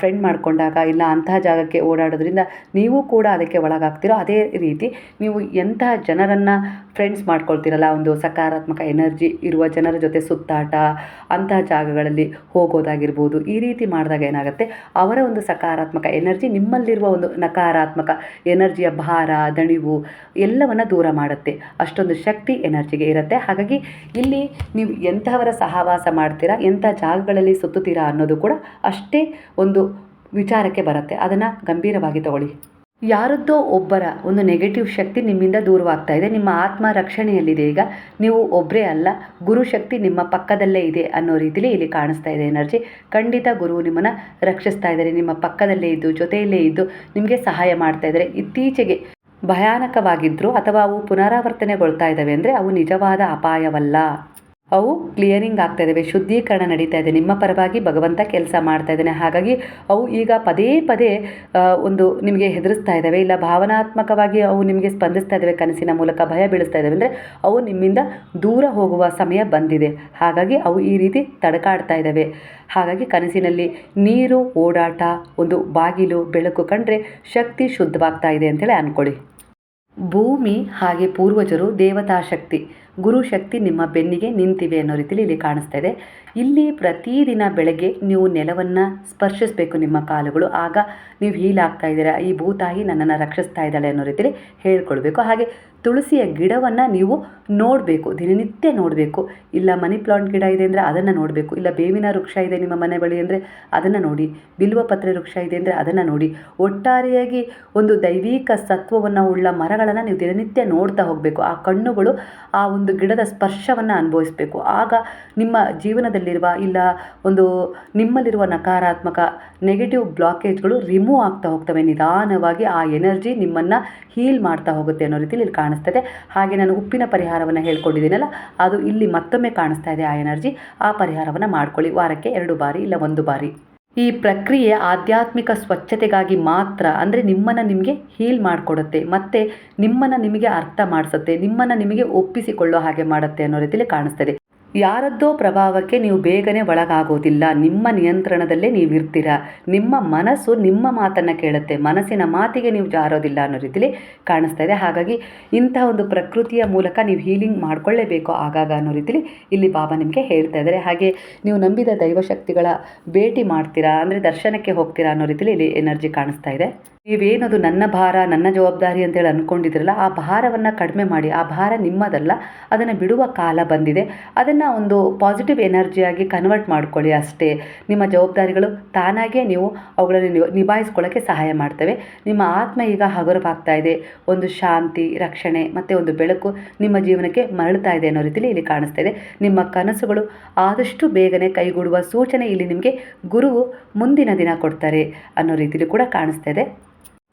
ಫ್ರೆಂಡ್ ಮಾಡಿಕೊಂಡಾಗ ಇಲ್ಲ, ಅಂತಹ ಜಾಗಕ್ಕೆ ಓಡಾಡೋದ್ರಿಂದ ನೀವು ಕೂಡ ಅದಕ್ಕೆ ಒಳಗಾಗ್ತಿರೋ ಅದೇ ರೀತಿ ನೀವು ಎಂತಹ ಜನರನ್ನು ಫ್ರೆಂಡ್ಸ್ ಮಾಡ್ಕೊಳ್ತೀರಲ್ಲ, ಒಂದು ಸಕಾರಾತ್ಮಕ ಎನರ್ಜಿ ಇರುವ ಜನರ ಜೊತೆ ಸುತ್ತಾಟ, ಅಂತಹ ಜಾಗಗಳಲ್ಲಿ ಹೋಗೋದಾಗಿರ್ಬೋದು, ಈ ರೀತಿ ಮಾಡಿದಾಗ ಏನಾಗುತ್ತೆ? ಅವರ ಒಂದು ಸಕಾರಾತ್ಮಕ ಎನರ್ಜಿ ನಿಮ್ಮಲ್ಲಿರುವ ಒಂದು ನಕಾರಾತ್ಮಕ ಎನರ್ಜಿಯ ಭಾರ, ದಣಿವು ಎಲ್ಲವನ್ನು ದೂರ ಮಾಡುತ್ತೆ. ಅಷ್ಟೊಂದು ಶಕ್ತಿ ಎನರ್ಜಿಗೆ ಇರುತ್ತೆ. ಹಾಗಾಗಿ ಇಲ್ಲಿ ನೀವು ಎಂತಹವರ ಸಹವಾಸ ಮಾಡ್ತೀರಾ, ಎಂಥ ಜಾಗಗಳಲ್ಲಿ ಸುತ್ತುತ್ತೀರಾ ಅನ್ನೋದು ಕೂಡ ಅಷ್ಟೇ ಒಂದು ವಿಚಾರಕ್ಕೆ ಬರುತ್ತೆ. ಅದನ್ನು ಗಂಭೀರವಾಗಿ ತಗೊಳ್ಳಿ. ಯಾರದ್ದೋ ಒಬ್ಬರ ಒಂದು ನೆಗೆಟಿವ್ ಶಕ್ತಿ ನಿಮ್ಮಿಂದ ದೂರವಾಗ್ತಾ ಇದೆ. ನಿಮ್ಮ ಆತ್ಮ ರಕ್ಷಣೆಯಲ್ಲಿದೆ. ಈಗ ನೀವು ಒಬ್ಬರೇ ಅಲ್ಲ. ಗುರು ಶಕ್ತಿ ನಿಮ್ಮ ಪಕ್ಕದಲ್ಲೇ ಇದೆ ಅನ್ನೋ ರೀತಿಲಿ ಇಲ್ಲಿ ಕಾಣಿಸ್ತಾ ಇದೆ ಎನರ್ಜಿ. ಖಂಡಿತ ಗುರು ನಿಮ್ಮನ್ನು ರಕ್ಷಿಸ್ತಾ ಇದ್ದಾರೆ. ನಿಮ್ಮ ಪಕ್ಕದಲ್ಲೇ ಇದ್ದು, ಜೊತೆಯಲ್ಲೇ ಇದ್ದು ನಿಮಗೆ ಸಹಾಯ ಮಾಡ್ತಾ ಇದ್ದಾರೆ. ಇತ್ತೀಚೆಗೆ ಭಯಾನಕವಾಗಿದ್ದರೂ ಅಥವಾ ಅವು ಪುನರಾವರ್ತನೆಗೊಳ್ತಾ ಇದ್ದಾವೆ ಅಂದರೆ ಅವು ನಿಜವಾದ ಅಪಾಯವಲ್ಲ. ಅವು ಕ್ಲಿಯರಿಂಗ್ ಆಗ್ತಾ ಇದ್ದಾವೆ, ಶುದ್ಧೀಕರಣ ನಡೀತಾ ಇದೆ. ನಿಮ್ಮ ಪರವಾಗಿ ಭಗವಂತ ಕೆಲಸ ಮಾಡ್ತಾ ಇದ್ದಾನೆ. ಹಾಗಾಗಿ ಅವು ಈಗ ಪದೇ ಪದೇ ಒಂದು ನಿಮಗೆ ಹೆದರಿಸ್ತಾ ಇದ್ದಾವೆ. ಇಲ್ಲ, ಭಾವನಾತ್ಮಕವಾಗಿ ಅವು ನಿಮಗೆ ಸ್ಪಂದಿಸ್ತಾ ಇದ್ದಾವೆ, ಕನಸಿನ ಮೂಲಕ ಭಯ ಬೀಳಿಸ್ತಾ ಇದ್ದಾವೆ. ಅಂದರೆ ಅವು ನಿಮ್ಮಿಂದ ದೂರ ಹೋಗುವ ಸಮಯ ಬಂದಿದೆ. ಹಾಗಾಗಿ ಅವು ಈ ರೀತಿ ತಡಕಾಡ್ತಾ ಇದ್ದಾವೆ. ಹಾಗಾಗಿ ಕನಸಿನಲ್ಲಿ ನೀರು, ಓಡಾಟ, ಒಂದು ಬಾಗಿಲು, ಬೆಳಕು ಕಂಡ್ರೆ ಶಕ್ತಿ ಶುದ್ಧವಾಗ್ತಾ ಇದೆ ಅಂತೇಳಿ ಅಂದ್ಕೊಳ್ಳಿ ಭೂಮಿ ಹಾಗೆ ಪೂರ್ವಜರು ದೇವತಾ ಶಕ್ತಿ ಗುರು ಶಕ್ತಿ ನಿಮ್ಮ ಬೆನ್ನಿಗೆ ನಿಂತಿವೆ ಅನ್ನೋ ರೀತಿಯಲ್ಲಿ ಇಲ್ಲಿ ಕಾಣಿಸ್ತಾ ಇದೆ. ಇಲ್ಲಿ ಪ್ರತಿದಿನ ಬೆಳಗ್ಗೆ ನೀವು ನೆಲವನ್ನು ಸ್ಪರ್ಶಿಸಬೇಕು ನಿಮ್ಮ ಕಾಲುಗಳು. ಆಗ ನೀವು ಹೀಲ್ ಆಗ್ತಾ ಇದ್ದೀರಾ, ಈ ಭೂತಾಯಿ ನನ್ನನ್ನು ರಕ್ಷಿಸ್ತಾ ಇದ್ದಾಳೆ ಅನ್ನೋ ರೀತಿಯಲ್ಲಿ ಹೇಳ್ಕೊಳ್ಬೇಕು ಹಾಗೆ ತುಳಸಿಯ ಗಿಡವನ್ನು ನೀವು ನೋಡಬೇಕು, ದಿನನಿತ್ಯ ನೋಡಬೇಕು. ಇಲ್ಲ ಮನಿ ಪ್ಲಾಂಟ್ ಗಿಡ ಇದೆ ಅಂದರೆ ಅದನ್ನು ನೋಡಬೇಕು. ಇಲ್ಲ ಬೇವಿನ ವೃಕ್ಷ ಇದೆ ನಿಮ್ಮ ಮನೆ ಬಳಿ ಅಂದರೆ ಅದನ್ನು ನೋಡಿ. ಬಿಲ್ವಪತ್ರೆ ವೃಕ್ಷ ಇದೆ ಅಂದರೆ ಅದನ್ನು ನೋಡಿ. ಒಟ್ಟಾರೆಯಾಗಿ ಒಂದು ದೈವಿಕ ಸತ್ವವನ್ನು ಉಳ್ಳ ಮರಗಳನ್ನು ನೀವು ದಿನನಿತ್ಯ ನೋಡ್ತಾ ಹೋಗಬೇಕು. ಆ ಕಣ್ಣುಗಳು ಆ ಒಂದು ಗಿಡದ ಸ್ಪರ್ಶವನ್ನು ಅನುಭವಿಸಬೇಕು. ಆಗ ನಿಮ್ಮ ಜೀವನದಲ್ಲಿರುವ ಇಲ್ಲ ಒಂದು ನಿಮ್ಮಲ್ಲಿರುವ ನಕಾರಾತ್ಮಕ ನೆಗೆಟಿವ್ ಬ್ಲಾಕೇಜ್ಗಳು ರಿಮೂವ್ ಆಗ್ತಾ ಹೋಗ್ತವೆ. ನಿಧಾನವಾಗಿ ಆ ಎನರ್ಜಿ ನಿಮ್ಮನ್ನು ಹೀಲ್ ಮಾಡ್ತಾ ಹೋಗುತ್ತೆ ಅನ್ನೋ ರೀತಿಯಲ್ಲಿ ಇಲ್ಲಿ ಕಾಣಿಸ್ತದೆ. ಹಾಗೆ ನಾನು ಉಪ್ಪಿನ ಪರಿಹಾರವನ್ನು ಹೇಳ್ಕೊಂಡಿದ್ದೀನಲ್ಲ, ಅದು ಇಲ್ಲಿ ಮತ್ತೊಮ್ಮೆ ಕಾಣಿಸ್ತಾ ಇದೆ ಆ ಎನರ್ಜಿ ಆ ಪರಿಹಾರವನ್ನು ಮಾಡ್ಕೊಳ್ಳಿ. ವಾರಕ್ಕೆ ಎರಡು ಬಾರಿ ಇಲ್ಲ ಒಂದು ಬಾರಿ. ಈ ಪ್ರಕ್ರಿಯೆ ಆಧ್ಯಾತ್ಮಿಕ ಸ್ವಚ್ಛತೆಗಾಗಿ ಮಾತ್ರ ಅಂದರೆ ನಿಮ್ಮನ್ನು ನಿಮಗೆ ಹೀಲ್ ಮಾಡಿಕೊಡುತ್ತೆ. ಮತ್ತು ನಿಮ್ಮನ್ನು ನಿಮಗೆ ಅರ್ಥ ಮಾಡಿಸುತ್ತೆ. ನಿಮ್ಮನ್ನು ನಿಮಗೆ ಒಪ್ಪಿಸಿಕೊಳ್ಳೋ ಹಾಗೆ ಮಾಡುತ್ತೆ ಅನ್ನೋ ರೀತಿಯಲ್ಲಿ ಕಾಣಿಸ್ತದೆ. ಯಾರದ್ದೋ ಪ್ರಭಾವಕ್ಕೆ ನೀವು ಬೇಗನೆ ಒಳಗಾಗೋದಿಲ್ಲ. ನಿಮ್ಮ ನಿಯಂತ್ರಣದಲ್ಲೇ ನೀವು ಇರ್ತೀರ ನಿಮ್ಮ ಮನಸ್ಸು ನಿಮ್ಮ ಮಾತನ್ನು ಕೇಳುತ್ತೆ. ಮನಸ್ಸಿನ ಮಾತಿಗೆ ನೀವು ಜಾರೋದಿಲ್ಲ ಅನ್ನೋ ರೀತಿಲಿ ಕಾಣಿಸ್ತಾ ಇದೆ. ಹಾಗಾಗಿ ಇಂತಹ ಒಂದು ಪ್ರಕೃತಿಯ ಮೂಲಕ ನೀವು ಹೀಲಿಂಗ್ ಮಾಡಿಕೊಳ್ಳೇಬೇಕು ಆಗಾಗ ಅನ್ನೋ ರೀತಿಲಿ ಇಲ್ಲಿ ಬಾಬಾ ನಿಮಗೆ ಹೇಳ್ತಾ ಇದ್ದಾರೆ. ಹಾಗೆ ನೀವು ನಂಬಿದ ದೈವಶಕ್ತಿಗಳ ಭೇಟಿ ಮಾಡ್ತೀರಾ? ಅಂದರೆ ದರ್ಶನಕ್ಕೆ ಹೋಗ್ತೀರಾ ಅನ್ನೋ ರೀತಿಲಿ ಇಲ್ಲಿ ಎನರ್ಜಿ ಕಾಣಿಸ್ತಾ ಇದೆ. ನೀವೇನದು ನನ್ನ ಭಾರ, ನನ್ನ ಜವಾಬ್ದಾರಿ ಅಂತೇಳಿ ಅಂದ್ಕೊಂಡಿದ್ರಲ್ಲ ಆ ಭಾರವನ್ನು ಕಡಿಮೆ ಮಾಡಿ, ಆ ಭಾರ ನಿಮ್ಮದಲ್ಲ, ಅದನ್ನು ಬಿಡುವ ಕಾಲ ಬಂದಿದೆ. ಅದನ್ನು ಒಂದು ಪಾಸಿಟಿವ್ ಎನರ್ಜಿಯಾಗಿ ಕನ್ವರ್ಟ್ ಮಾಡ್ಕೊಳ್ಳಿ ಅಷ್ಟೇ. ನಿಮ್ಮ ಜವಾಬ್ದಾರಿಗಳು ತಾನಾಗೇ ನೀವು ಅವುಗಳನ್ನು ನಿಭ- ನಿಭಾಯಿಸ್ಕೊಳ್ಳೋಕ್ಕೆ ಸಹಾಯ ಮಾಡ್ತವೆ. ನಿಮ್ಮ ಆತ್ಮ ಈಗ ಹಗುರವಾಗ್ತಾ ಇದೆ. ಒಂದು ಶಾಂತಿ, ರಕ್ಷಣೆ ಮತ್ತು ಒಂದು ಬೆಳಕು ನಿಮ್ಮ ಜೀವನಕ್ಕೆ ಮರಳುತ್ತಾ ಇದೆ ಅನ್ನೋ ರೀತಿಯಲ್ಲಿ ಇಲ್ಲಿ ಕಾಣಿಸ್ತಾ ಇದೆ. ನಿಮ್ಮ ಕನಸುಗಳು ಆದಷ್ಟು ಬೇಗನೆ ಕೈಗೂಡುವ ಸೂಚನೆ ಇಲ್ಲಿ ನಿಮಗೆ ಗುರುವು ಮುಂದಿನ ದಿನ ಕೊಡ್ತಾರೆ ಅನ್ನೋ ರೀತಿಯಲ್ಲಿ ಕೂಡ ಕಾಣಿಸ್ತಾ ಇದೆ.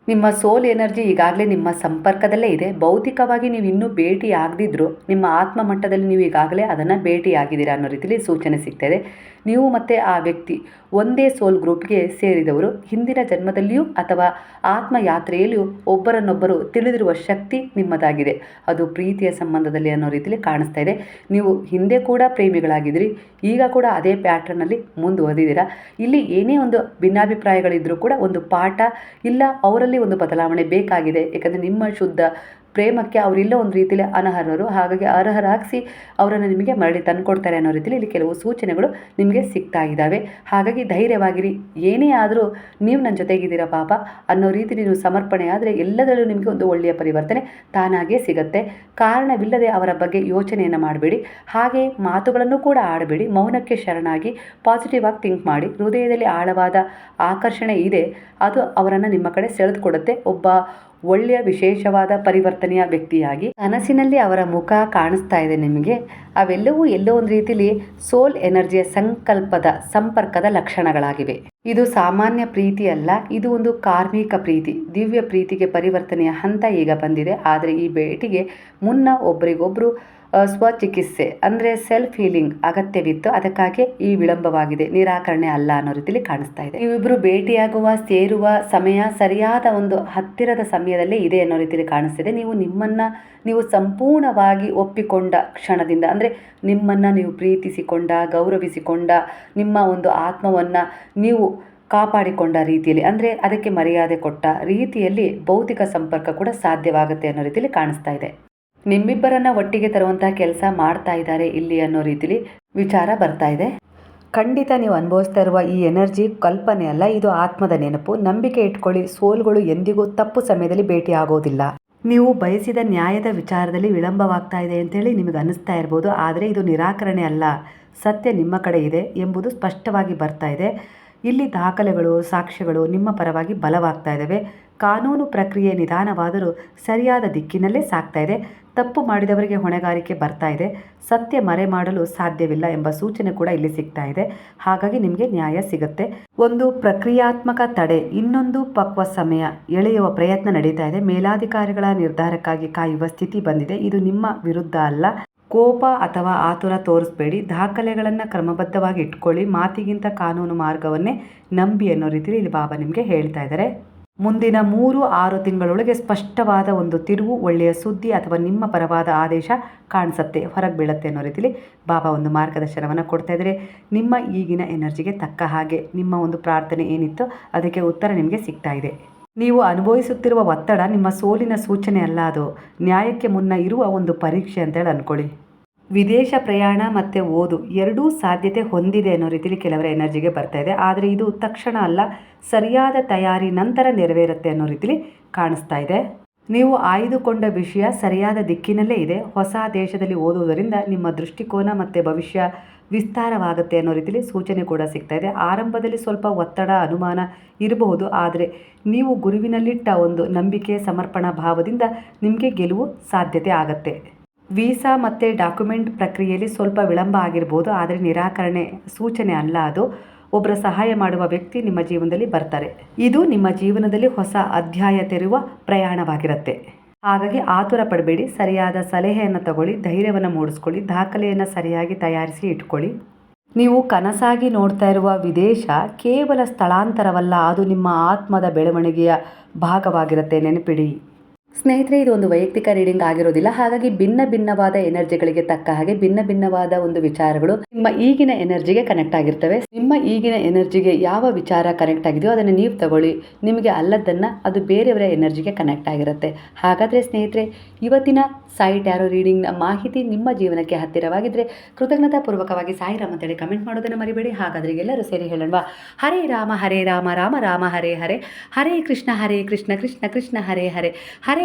ನಿಮ್ಮ ಸೋಲ್ ಎನರ್ಜಿ ಈಗಾಗಲೇ ನಿಮ್ಮ ಸಂಪರ್ಕದಲ್ಲೇ ಇದೆ. ಭೌತಿಕವಾಗಿ ನೀವು ಇನ್ನೂ ಭೇಟಿ ಆಗದಿದ್ದರೂ ನಿಮ್ಮ ಆತ್ಮ ಮಟ್ಟದಲ್ಲಿ ನೀವು ಈಗಾಗಲೇ ಅದನ್ನು ಭೇಟಿಯಾಗಿದ್ದೀರಾ ಅನ್ನೋ ರೀತಿಯಲ್ಲಿ ಸೂಚನೆ ಸಿಗ್ತಾಯಿದೆ ನೀವು ಮತ್ತು ಆ ವ್ಯಕ್ತಿ ಒಂದೇ ಸೋಲ್ ಗ್ರೂಪ್ಗೆ ಸೇರಿದವರು, ಹಿಂದಿನ ಜನ್ಮದಲ್ಲಿಯೂ ಅಥವಾ ಆತ್ಮ ಯಾತ್ರೆಯಲ್ಲಿಯೂ ಒಬ್ಬರನ್ನೊಬ್ಬರು ತಿಳಿದಿರುವ ಶಕ್ತಿ ನಿಮ್ಮದಾಗಿದೆ. ಅದು ಪ್ರೀತಿಯ ಸಂಬಂಧದಲ್ಲಿ ಅನ್ನೋ ರೀತಿಯಲ್ಲಿ ಕಾಣಿಸ್ತಾ ಇದೆ. ನೀವು ಹಿಂದೆ ಕೂಡ ಪ್ರೇಮಿಗಳಾಗಿದ್ದೀರಿ, ಈಗ ಕೂಡ ಅದೇ ಪ್ಯಾಟ್ರನಲ್ಲಿ ಮುಂದುವರೆದಿದ್ದೀರಾ. ಇಲ್ಲಿ ಏನೇ ಒಂದು ಭಿನ್ನಾಭಿಪ್ರಾಯಗಳಿದ್ದರೂ ಕೂಡ ಒಂದು ಪಾಠ ಇಲ್ಲ, ಅವರಲ್ಲಿ ಒಂದು ಬದಲಾವಣೆ ಬೇಕಾಗಿದೆ. ಯಾಕಂದರೆ ನಿಮ್ಮ ಶುದ್ಧ ಪ್ರೇಮಕ್ಕೆ ಅವರಿಲ್ಲ ಒಂದು ರೀತಿಯಲ್ಲಿ ಅನರ್ಹರು. ಹಾಗಾಗಿ ಅರ್ಹರಾಗಿಸಿ ಅವರನ್ನು ನಿಮಗೆ ಮರಳಿ ತಂದುಕೊಡ್ತಾರೆ ಅನ್ನೋ ರೀತಿಯಲ್ಲಿ ಇಲ್ಲಿ ಕೆಲವು ಸೂಚನೆಗಳು ನಿಮಗೆ ಸಿಗ್ತಾ ಇದ್ದಾವೆ. ಹಾಗಾಗಿ ಧೈರ್ಯವಾಗಿರಿ. ಏನೇ ಆದರೂ ನೀವು ನನ್ನ ಜೊತೆಗಿದ್ದೀರಾ ಪಾಪ ಅನ್ನೋ ರೀತಿ ನೀವು ಸಮರ್ಪಣೆ ಆದರೆ ಎಲ್ಲದರಲ್ಲೂ ನಿಮಗೆ ಒಂದು ಒಳ್ಳೆಯ ಪರಿವರ್ತನೆ ತಾನಾಗೇ ಸಿಗುತ್ತೆ. ಕಾರಣವಿಲ್ಲದೆ ಅವರ ಬಗ್ಗೆ ಯೋಚನೆಯನ್ನು ಮಾಡಬೇಡಿ. ಹಾಗೆ ಮಾತುಗಳನ್ನು ಕೂಡ ಆಡಬೇಡಿ. ಮೌನಕ್ಕೆ ಶರಣಾಗಿ ಪಾಸಿಟಿವ್ ಆಗಿ ಥಿಂಕ್ ಮಾಡಿ. ಹೃದಯದಲ್ಲಿ ಆಳವಾದ ಆಕರ್ಷಣೆ ಇದೆ. ಅದು ಅವರನ್ನು ನಿಮ್ಮ ಕಡೆ ಸೆಳೆದುಕೊಡುತ್ತೆ. ಒಬ್ಬ ಒಳ್ಳೆಯ ವಿಶೇಷವಾದ ಪರಿವರ್ತನೆಯ ವ್ಯಕ್ತಿಯಾಗಿ ಕನಸಿನಲ್ಲಿ ಅವರ ಮುಖ ಕಾಣಿಸ್ತಾ ಇದೆ ನಿಮಗೆ. ಅವೆಲ್ಲವೂ ಎಲ್ಲೋ ಒಂದು ರೀತಿಯಲ್ಲಿ ಸೋಲ್ ಎನರ್ಜಿಯ ಸಂಕಲ್ಪದ ಸಂಪರ್ಕದ ಲಕ್ಷಣಗಳಾಗಿವೆ. ಇದು ಸಾಮಾನ್ಯ ಪ್ರೀತಿ ಅಲ್ಲ, ಇದು ಒಂದು ಕಾರ್ಮಿಕ ಪ್ರೀತಿ. ದಿವ್ಯ ಪ್ರೀತಿಗೆ ಪರಿವರ್ತನೆಯ ಹಂತ ಈಗ ಬಂದಿದೆ. ಆದರೆ ಈ ಭೇಟಿಗೆ ಮುನ್ನ ಒಬ್ಬರಿಗೊಬ್ಬರು ಸ್ವಚಿಕಿತ್ಸೆ ಅಂದರೆ ಸೆಲ್ಫ್ ಹೀಲಿಂಗ್ ಅಗತ್ಯವಿತ್ತು. ಅದಕ್ಕಾಗಿ ಈ ವಿಳಂಬವಾಗಿದೆ. ನಿರಾಕರಣೆ ಅಲ್ಲ ಅನ್ನೋ ರೀತಿಲಿ ಕಾಣಿಸ್ತಾ ಇದೆ. ನೀವಿಬ್ಬರು ಭೇಟಿಯಾಗುವ, ಸೇರುವ ಸಮಯ ಸರಿಯಾದ ಒಂದು ಹತ್ತಿರದ ಸಮಯದಲ್ಲೇ ಇದೆ ಅನ್ನೋ ರೀತಿಲಿ ಕಾಣಿಸ್ತಿದೆ ನೀವು ನಿಮ್ಮನ್ನ, ನೀವು ಸಂಪೂರ್ಣವಾಗಿ ಒಪ್ಪಿಕೊಂಡ ಕ್ಷಣದಿಂದ ಅಂದರೆ ನಿಮ್ಮನ್ನು ನೀವು ಪ್ರೀತಿಸಿಕೊಂಡ, ಗೌರವಿಸಿಕೊಂಡ, ನಿಮ್ಮ ಒಂದು ಆತ್ಮವನ್ನು ನೀವು ಕಾಪಾಡಿಕೊಂಡ ರೀತಿಯಲ್ಲಿ ಅಂದರೆ ಅದಕ್ಕೆ ಮರ್ಯಾದೆ ಕೊಟ್ಟ ರೀತಿಯಲ್ಲಿ ಭೌತಿಕ ಸಂಪರ್ಕ ಕೂಡ ಸಾಧ್ಯವಾಗುತ್ತೆ ಅನ್ನೋ ರೀತಿಯಲ್ಲಿ ಕಾಣಿಸ್ತಾ ಇದೆ. ನಿಮ್ಮಿಬ್ಬರನ್ನ ಒಟ್ಟಿಗೆ ತರುವಂತಹ ಕೆಲಸ ಮಾಡ್ತಾ ಇದ್ದಾರೆ ಇಲ್ಲಿ ಅನ್ನೋ ರೀತಿಲಿ ವಿಚಾರ ಬರ್ತಾ ಇದೆ. ಖಂಡಿತ ನೀವು ಅನುಭವಿಸ್ತಾ ಇರುವ ಈ ಎನರ್ಜಿ ಕಲ್ಪನೆ ಅಲ್ಲ, ಇದು ಆತ್ಮದ ನೆನಪು. ನಂಬಿಕೆ ಇಟ್ಕೊಳ್ಳಿ, ಸೋಲ್ಗಳು ಎಂದಿಗೂ ತಪ್ಪು ಸಮಯದಲ್ಲಿ ಭೇಟಿ ಆಗೋದಿಲ್ಲ. ನೀವು ಬಯಸಿದ ನ್ಯಾಯದ ವಿಚಾರದಲ್ಲಿ ವಿಳಂಬವಾಗ್ತಾ ಇದೆ ಅಂತೇಳಿ ನಿಮಗೆ ಅನಿಸ್ತಾ ಇರ್ಬೋದು, ಆದರೆ ಇದು ನಿರಾಕರಣೆ ಅಲ್ಲ. ಸತ್ಯ ನಿಮ್ಮ ಕಡೆ ಇದೆ ಎಂಬುದು ಸ್ಪಷ್ಟವಾಗಿ ಬರ್ತಾ ಇದೆ. ಇಲ್ಲಿ ದಾಖಲೆಗಳು, ಸಾಕ್ಷ್ಯಗಳು ನಿಮ್ಮ ಪರವಾಗಿ ಬಲವಾಗ್ತಾ ಇದ್ದಾವೆ. ಕಾನೂನು ಪ್ರಕ್ರಿಯೆ ನಿಧಾನವಾದರೂ ಸರಿಯಾದ ದಿಕ್ಕಿನಲ್ಲೇ ಸಾಗ್ತಾ ಇದೆ. ತಪ್ಪು ಮಾಡಿದವರಿಗೆ ಹೊಣೆಗಾರಿಕೆ ಬರ್ತಾ ಇದೆ. ಸತ್ಯ ಮರೆ ಮಾಡಲು ಸಾಧ್ಯವಿಲ್ಲ ಎಂಬ ಸೂಚನೆ ಕೂಡ ಇಲ್ಲಿ ಸಿಗ್ತಾ ಇದೆ. ಹಾಗಾಗಿ ನಿಮಗೆ ನ್ಯಾಯ ಸಿಗುತ್ತೆ. ಒಂದು ಪ್ರಕ್ರಿಯಾತ್ಮಕ ತಡೆ, ಇನ್ನೊಂದು ಪಕ್ವ ಸಮಯ ಎಳೆಯುವ ಪ್ರಯತ್ನ ನಡೀತಾ ಇದೆ. ಮೇಲಾಧಿಕಾರಿಗಳ ನಿರ್ಧಾರಕ್ಕಾಗಿ ಕಾಯುವ ಸ್ಥಿತಿ ಬಂದಿದೆ. ಇದು ನಿಮ್ಮ ವಿರುದ್ಧ ಅಲ್ಲ. ಕೋಪ ಅಥವಾ ಆತುರ ತೋರಿಸ್ಬೇಡಿ. ದಾಖಲೆಗಳನ್ನು ಕ್ರಮಬದ್ಧವಾಗಿ ಇಟ್ಕೊಳ್ಳಿ. ಮಾತಿಗಿಂತ ಕಾನೂನು ಮಾರ್ಗವನ್ನೇ ನಂಬಿ ಅನ್ನೋ ರೀತಿಯಲ್ಲಿ ಇಲ್ಲಿ ಬಾಬಾ ನಿಮಗೆ ಹೇಳ್ತಾ ಇದ್ದಾರೆ. ಮುಂದಿನ ಮೂರು ಆರು ತಿಂಗಳೊಳಗೆ ಸ್ಪಷ್ಟವಾದ ಒಂದು ತಿರುವು, ಒಳ್ಳೆಯ ಸುದ್ದಿ ಅಥವಾ ನಿಮ್ಮ ಪರವಾದ ಆದೇಶ ಕಾಣಿಸುತ್ತೆ. ಹೊರಗೆ ಬೀಳುತ್ತೆ ಅನ್ನೋ ರೀತಿಲಿ ಬಾಬಾ ಒಂದು ಮಾರ್ಗದರ್ಶನವನ್ನು ಕೊಡ್ತಾ ಇದ್ದರೆ. ನಿಮ್ಮ ಈಗಿನ ಎನರ್ಜಿಗೆ ತಕ್ಕ ಹಾಗೆ ನಿಮ್ಮ ಒಂದು ಪ್ರಾರ್ಥನೆ ಏನಿತ್ತು ಅದಕ್ಕೆ ಉತ್ತರ ನಿಮಗೆ ಸಿಗ್ತಾ ಇದೆ. ನೀವು ಅನುಭವಿಸುತ್ತಿರುವ ಒತ್ತಡ ನಿಮ್ಮ ಸೋಲಿನ ಸೂಚನೆ ಅಲ್ಲ ಅದು. ನ್ಯಾಯಕ್ಕೆ ಮುನ್ನ ಇರುವ ಒಂದು ಪರೀಕ್ಷೆ ಅಂತೇಳಿ ಅಂದ್ಕೊಳ್ಳಿ ವಿದೇಶ ಪ್ರಯಾಣ ಮತ್ತು ಓದು ಎರಡೂ ಸಾಧ್ಯತೆ ಹೊಂದಿದೆ ಅನ್ನೋ ರೀತಿಲಿ ಕೆಲವರ ಎನರ್ಜಿಗೆ ಬರ್ತಾ ಇದೆ. ಆದರೆ ಇದು ತಕ್ಷಣ ಅಲ್ಲ, ಸರಿಯಾದ ತಯಾರಿ ನಂತರ ನೆರವೇರುತ್ತೆ ಅನ್ನೋ ರೀತಿಲಿ ಕಾಣಿಸ್ತಾ ಇದೆ. ನೀವು ಆಯ್ದುಕೊಂಡ ವಿಷಯ ಸರಿಯಾದ ದಿಕ್ಕಿನಲ್ಲೇ ಇದೆ. ಹೊಸ ದೇಶದಲ್ಲಿ ಓದುವುದರಿಂದ ನಿಮ್ಮ ದೃಷ್ಟಿಕೋನ ಮತ್ತು ಭವಿಷ್ಯ ವಿಸ್ತಾರವಾಗುತ್ತೆ ಅನ್ನೋ ರೀತಿಲಿ ಸೂಚನೆ ಕೂಡ ಸಿಗ್ತಾ ಇದೆ. ಆರಂಭದಲ್ಲಿ ಸ್ವಲ್ಪ ಒತ್ತಡ, ಅನುಮಾನ ಇರಬಹುದು, ಆದರೆ ನೀವು ಗುರುವಿನಲ್ಲಿಟ್ಟ ಒಂದು ನಂಬಿಕೆ, ಸಮರ್ಪಣಾ ಭಾವದಿಂದ ನಿಮಗೆ ಗೆಲುವು ಸಾಧ್ಯತೆ ಆಗತ್ತೆ. ವೀಸಾ ಮತ್ತು ಡಾಕ್ಯುಮೆಂಟ್ ಪ್ರಕ್ರಿಯೆಯಲ್ಲಿ ಸ್ವಲ್ಪ ವಿಳಂಬ ಆಗಿರ್ಬೋದು, ಆದರೆ ನಿರಾಕರಣೆ ಸೂಚನೆ ಅಲ್ಲ ಅದು. ಒಬ್ಬರ ಸಹಾಯ ಮಾಡುವ ವ್ಯಕ್ತಿ ನಿಮ್ಮ ಜೀವನದಲ್ಲಿ ಬರ್ತಾರೆ. ಇದು ನಿಮ್ಮ ಜೀವನದಲ್ಲಿ ಹೊಸ ಅಧ್ಯಾಯ ತೆರೆಯುವ ಪ್ರಯಾಣವಾಗಿರುತ್ತೆ. ಹಾಗಾಗಿ ಆತುರ ಪಡಬೇಡಿ, ಸರಿಯಾದ ಸಲಹೆಯನ್ನು ತಗೊಳ್ಳಿ, ಧೈರ್ಯವನ್ನು ಮೂಡಿಸ್ಕೊಳ್ಳಿ, ದಾಖಲೆಯನ್ನು ಸರಿಯಾಗಿ ತಯಾರಿಸಿ ಇಟ್ಕೊಳ್ಳಿ. ನೀವು ಕನಸಾಗಿ ನೋಡ್ತಾ ಇರುವ ವಿದೇಶ ಕೇವಲ ಸ್ಥಳಾಂತರವಲ್ಲ, ಅದು ನಿಮ್ಮ ಆತ್ಮದ ಬೆಳವಣಿಗೆಯ ಭಾಗವಾಗಿರುತ್ತೆ. ನೆನಪಿಡಿ. ಸ್ನೇಹಿತರೆ, ಇದು ಒಂದು ವೈಯಕ್ತಿಕ ರೀಡಿಂಗ್ ಆಗಿರೋದಿಲ್ಲ. ಹಾಗಾಗಿ ಭಿನ್ನ ಭಿನ್ನವಾದ ಎನರ್ಜಿಗಳಿಗೆ ತಕ್ಕ ಹಾಗೆ ಭಿನ್ನ ಭಿನ್ನವಾದ ಒಂದು ವಿಚಾರಗಳು ನಿಮ್ಮ ಈಗಿನ ಎನರ್ಜಿಗೆ ಕನೆಕ್ಟ್ ಆಗಿರ್ತವೆ. ನಿಮ್ಮ ಈಗಿನ ಎನರ್ಜಿಗೆ ಯಾವ ವಿಚಾರ ಕನೆಕ್ಟ್ ಆಗಿದೆಯೋ ಅದನ್ನು ನೀವು ತಗೊಳ್ಳಿ. ನಿಮಗೆ ಅಲ್ಲದನ್ನ ಅದು ಬೇರೆಯವರ ಎನರ್ಜಿಗೆ ಕನೆಕ್ಟ್ ಆಗಿರುತ್ತೆ. ಹಾಗಾದರೆ ಸ್ನೇಹಿತರೆ, ಇವತ್ತಿನ ಸಾಯಿ ಟ್ಯಾರೋ ರೀಡಿಂಗ್ನ ಮಾಹಿತಿ ನಿಮ್ಮ ಜೀವನಕ್ಕೆ ಹತ್ತಿರವಾಗಿದ್ದರೆ ಕೃತಜ್ಞತಾ ಪೂರ್ವಕವಾಗಿ ಸಾಯಿರಾಮ್ ಅಂತೇಳಿ ಕಮೆಂಟ್ ಮಾಡೋದನ್ನು ಮರಿಬೇಡಿ. ಹಾಗಾದರೆ ಎಲ್ಲರೂ ಸೇರಿ ಹೇಳೋಣ ಹರೇ ರಾಮ ಹರೇ ರಾಮ ರಾಮ ರಾಮ, ಹರೇ ಹರೇ. ಹರೇ ಕೃಷ್ಣ ಹರೇ ಕೃಷ್ಣ ಕೃಷ್ಣ ಕೃಷ್ಣ ಹರೇ. ಹರೇ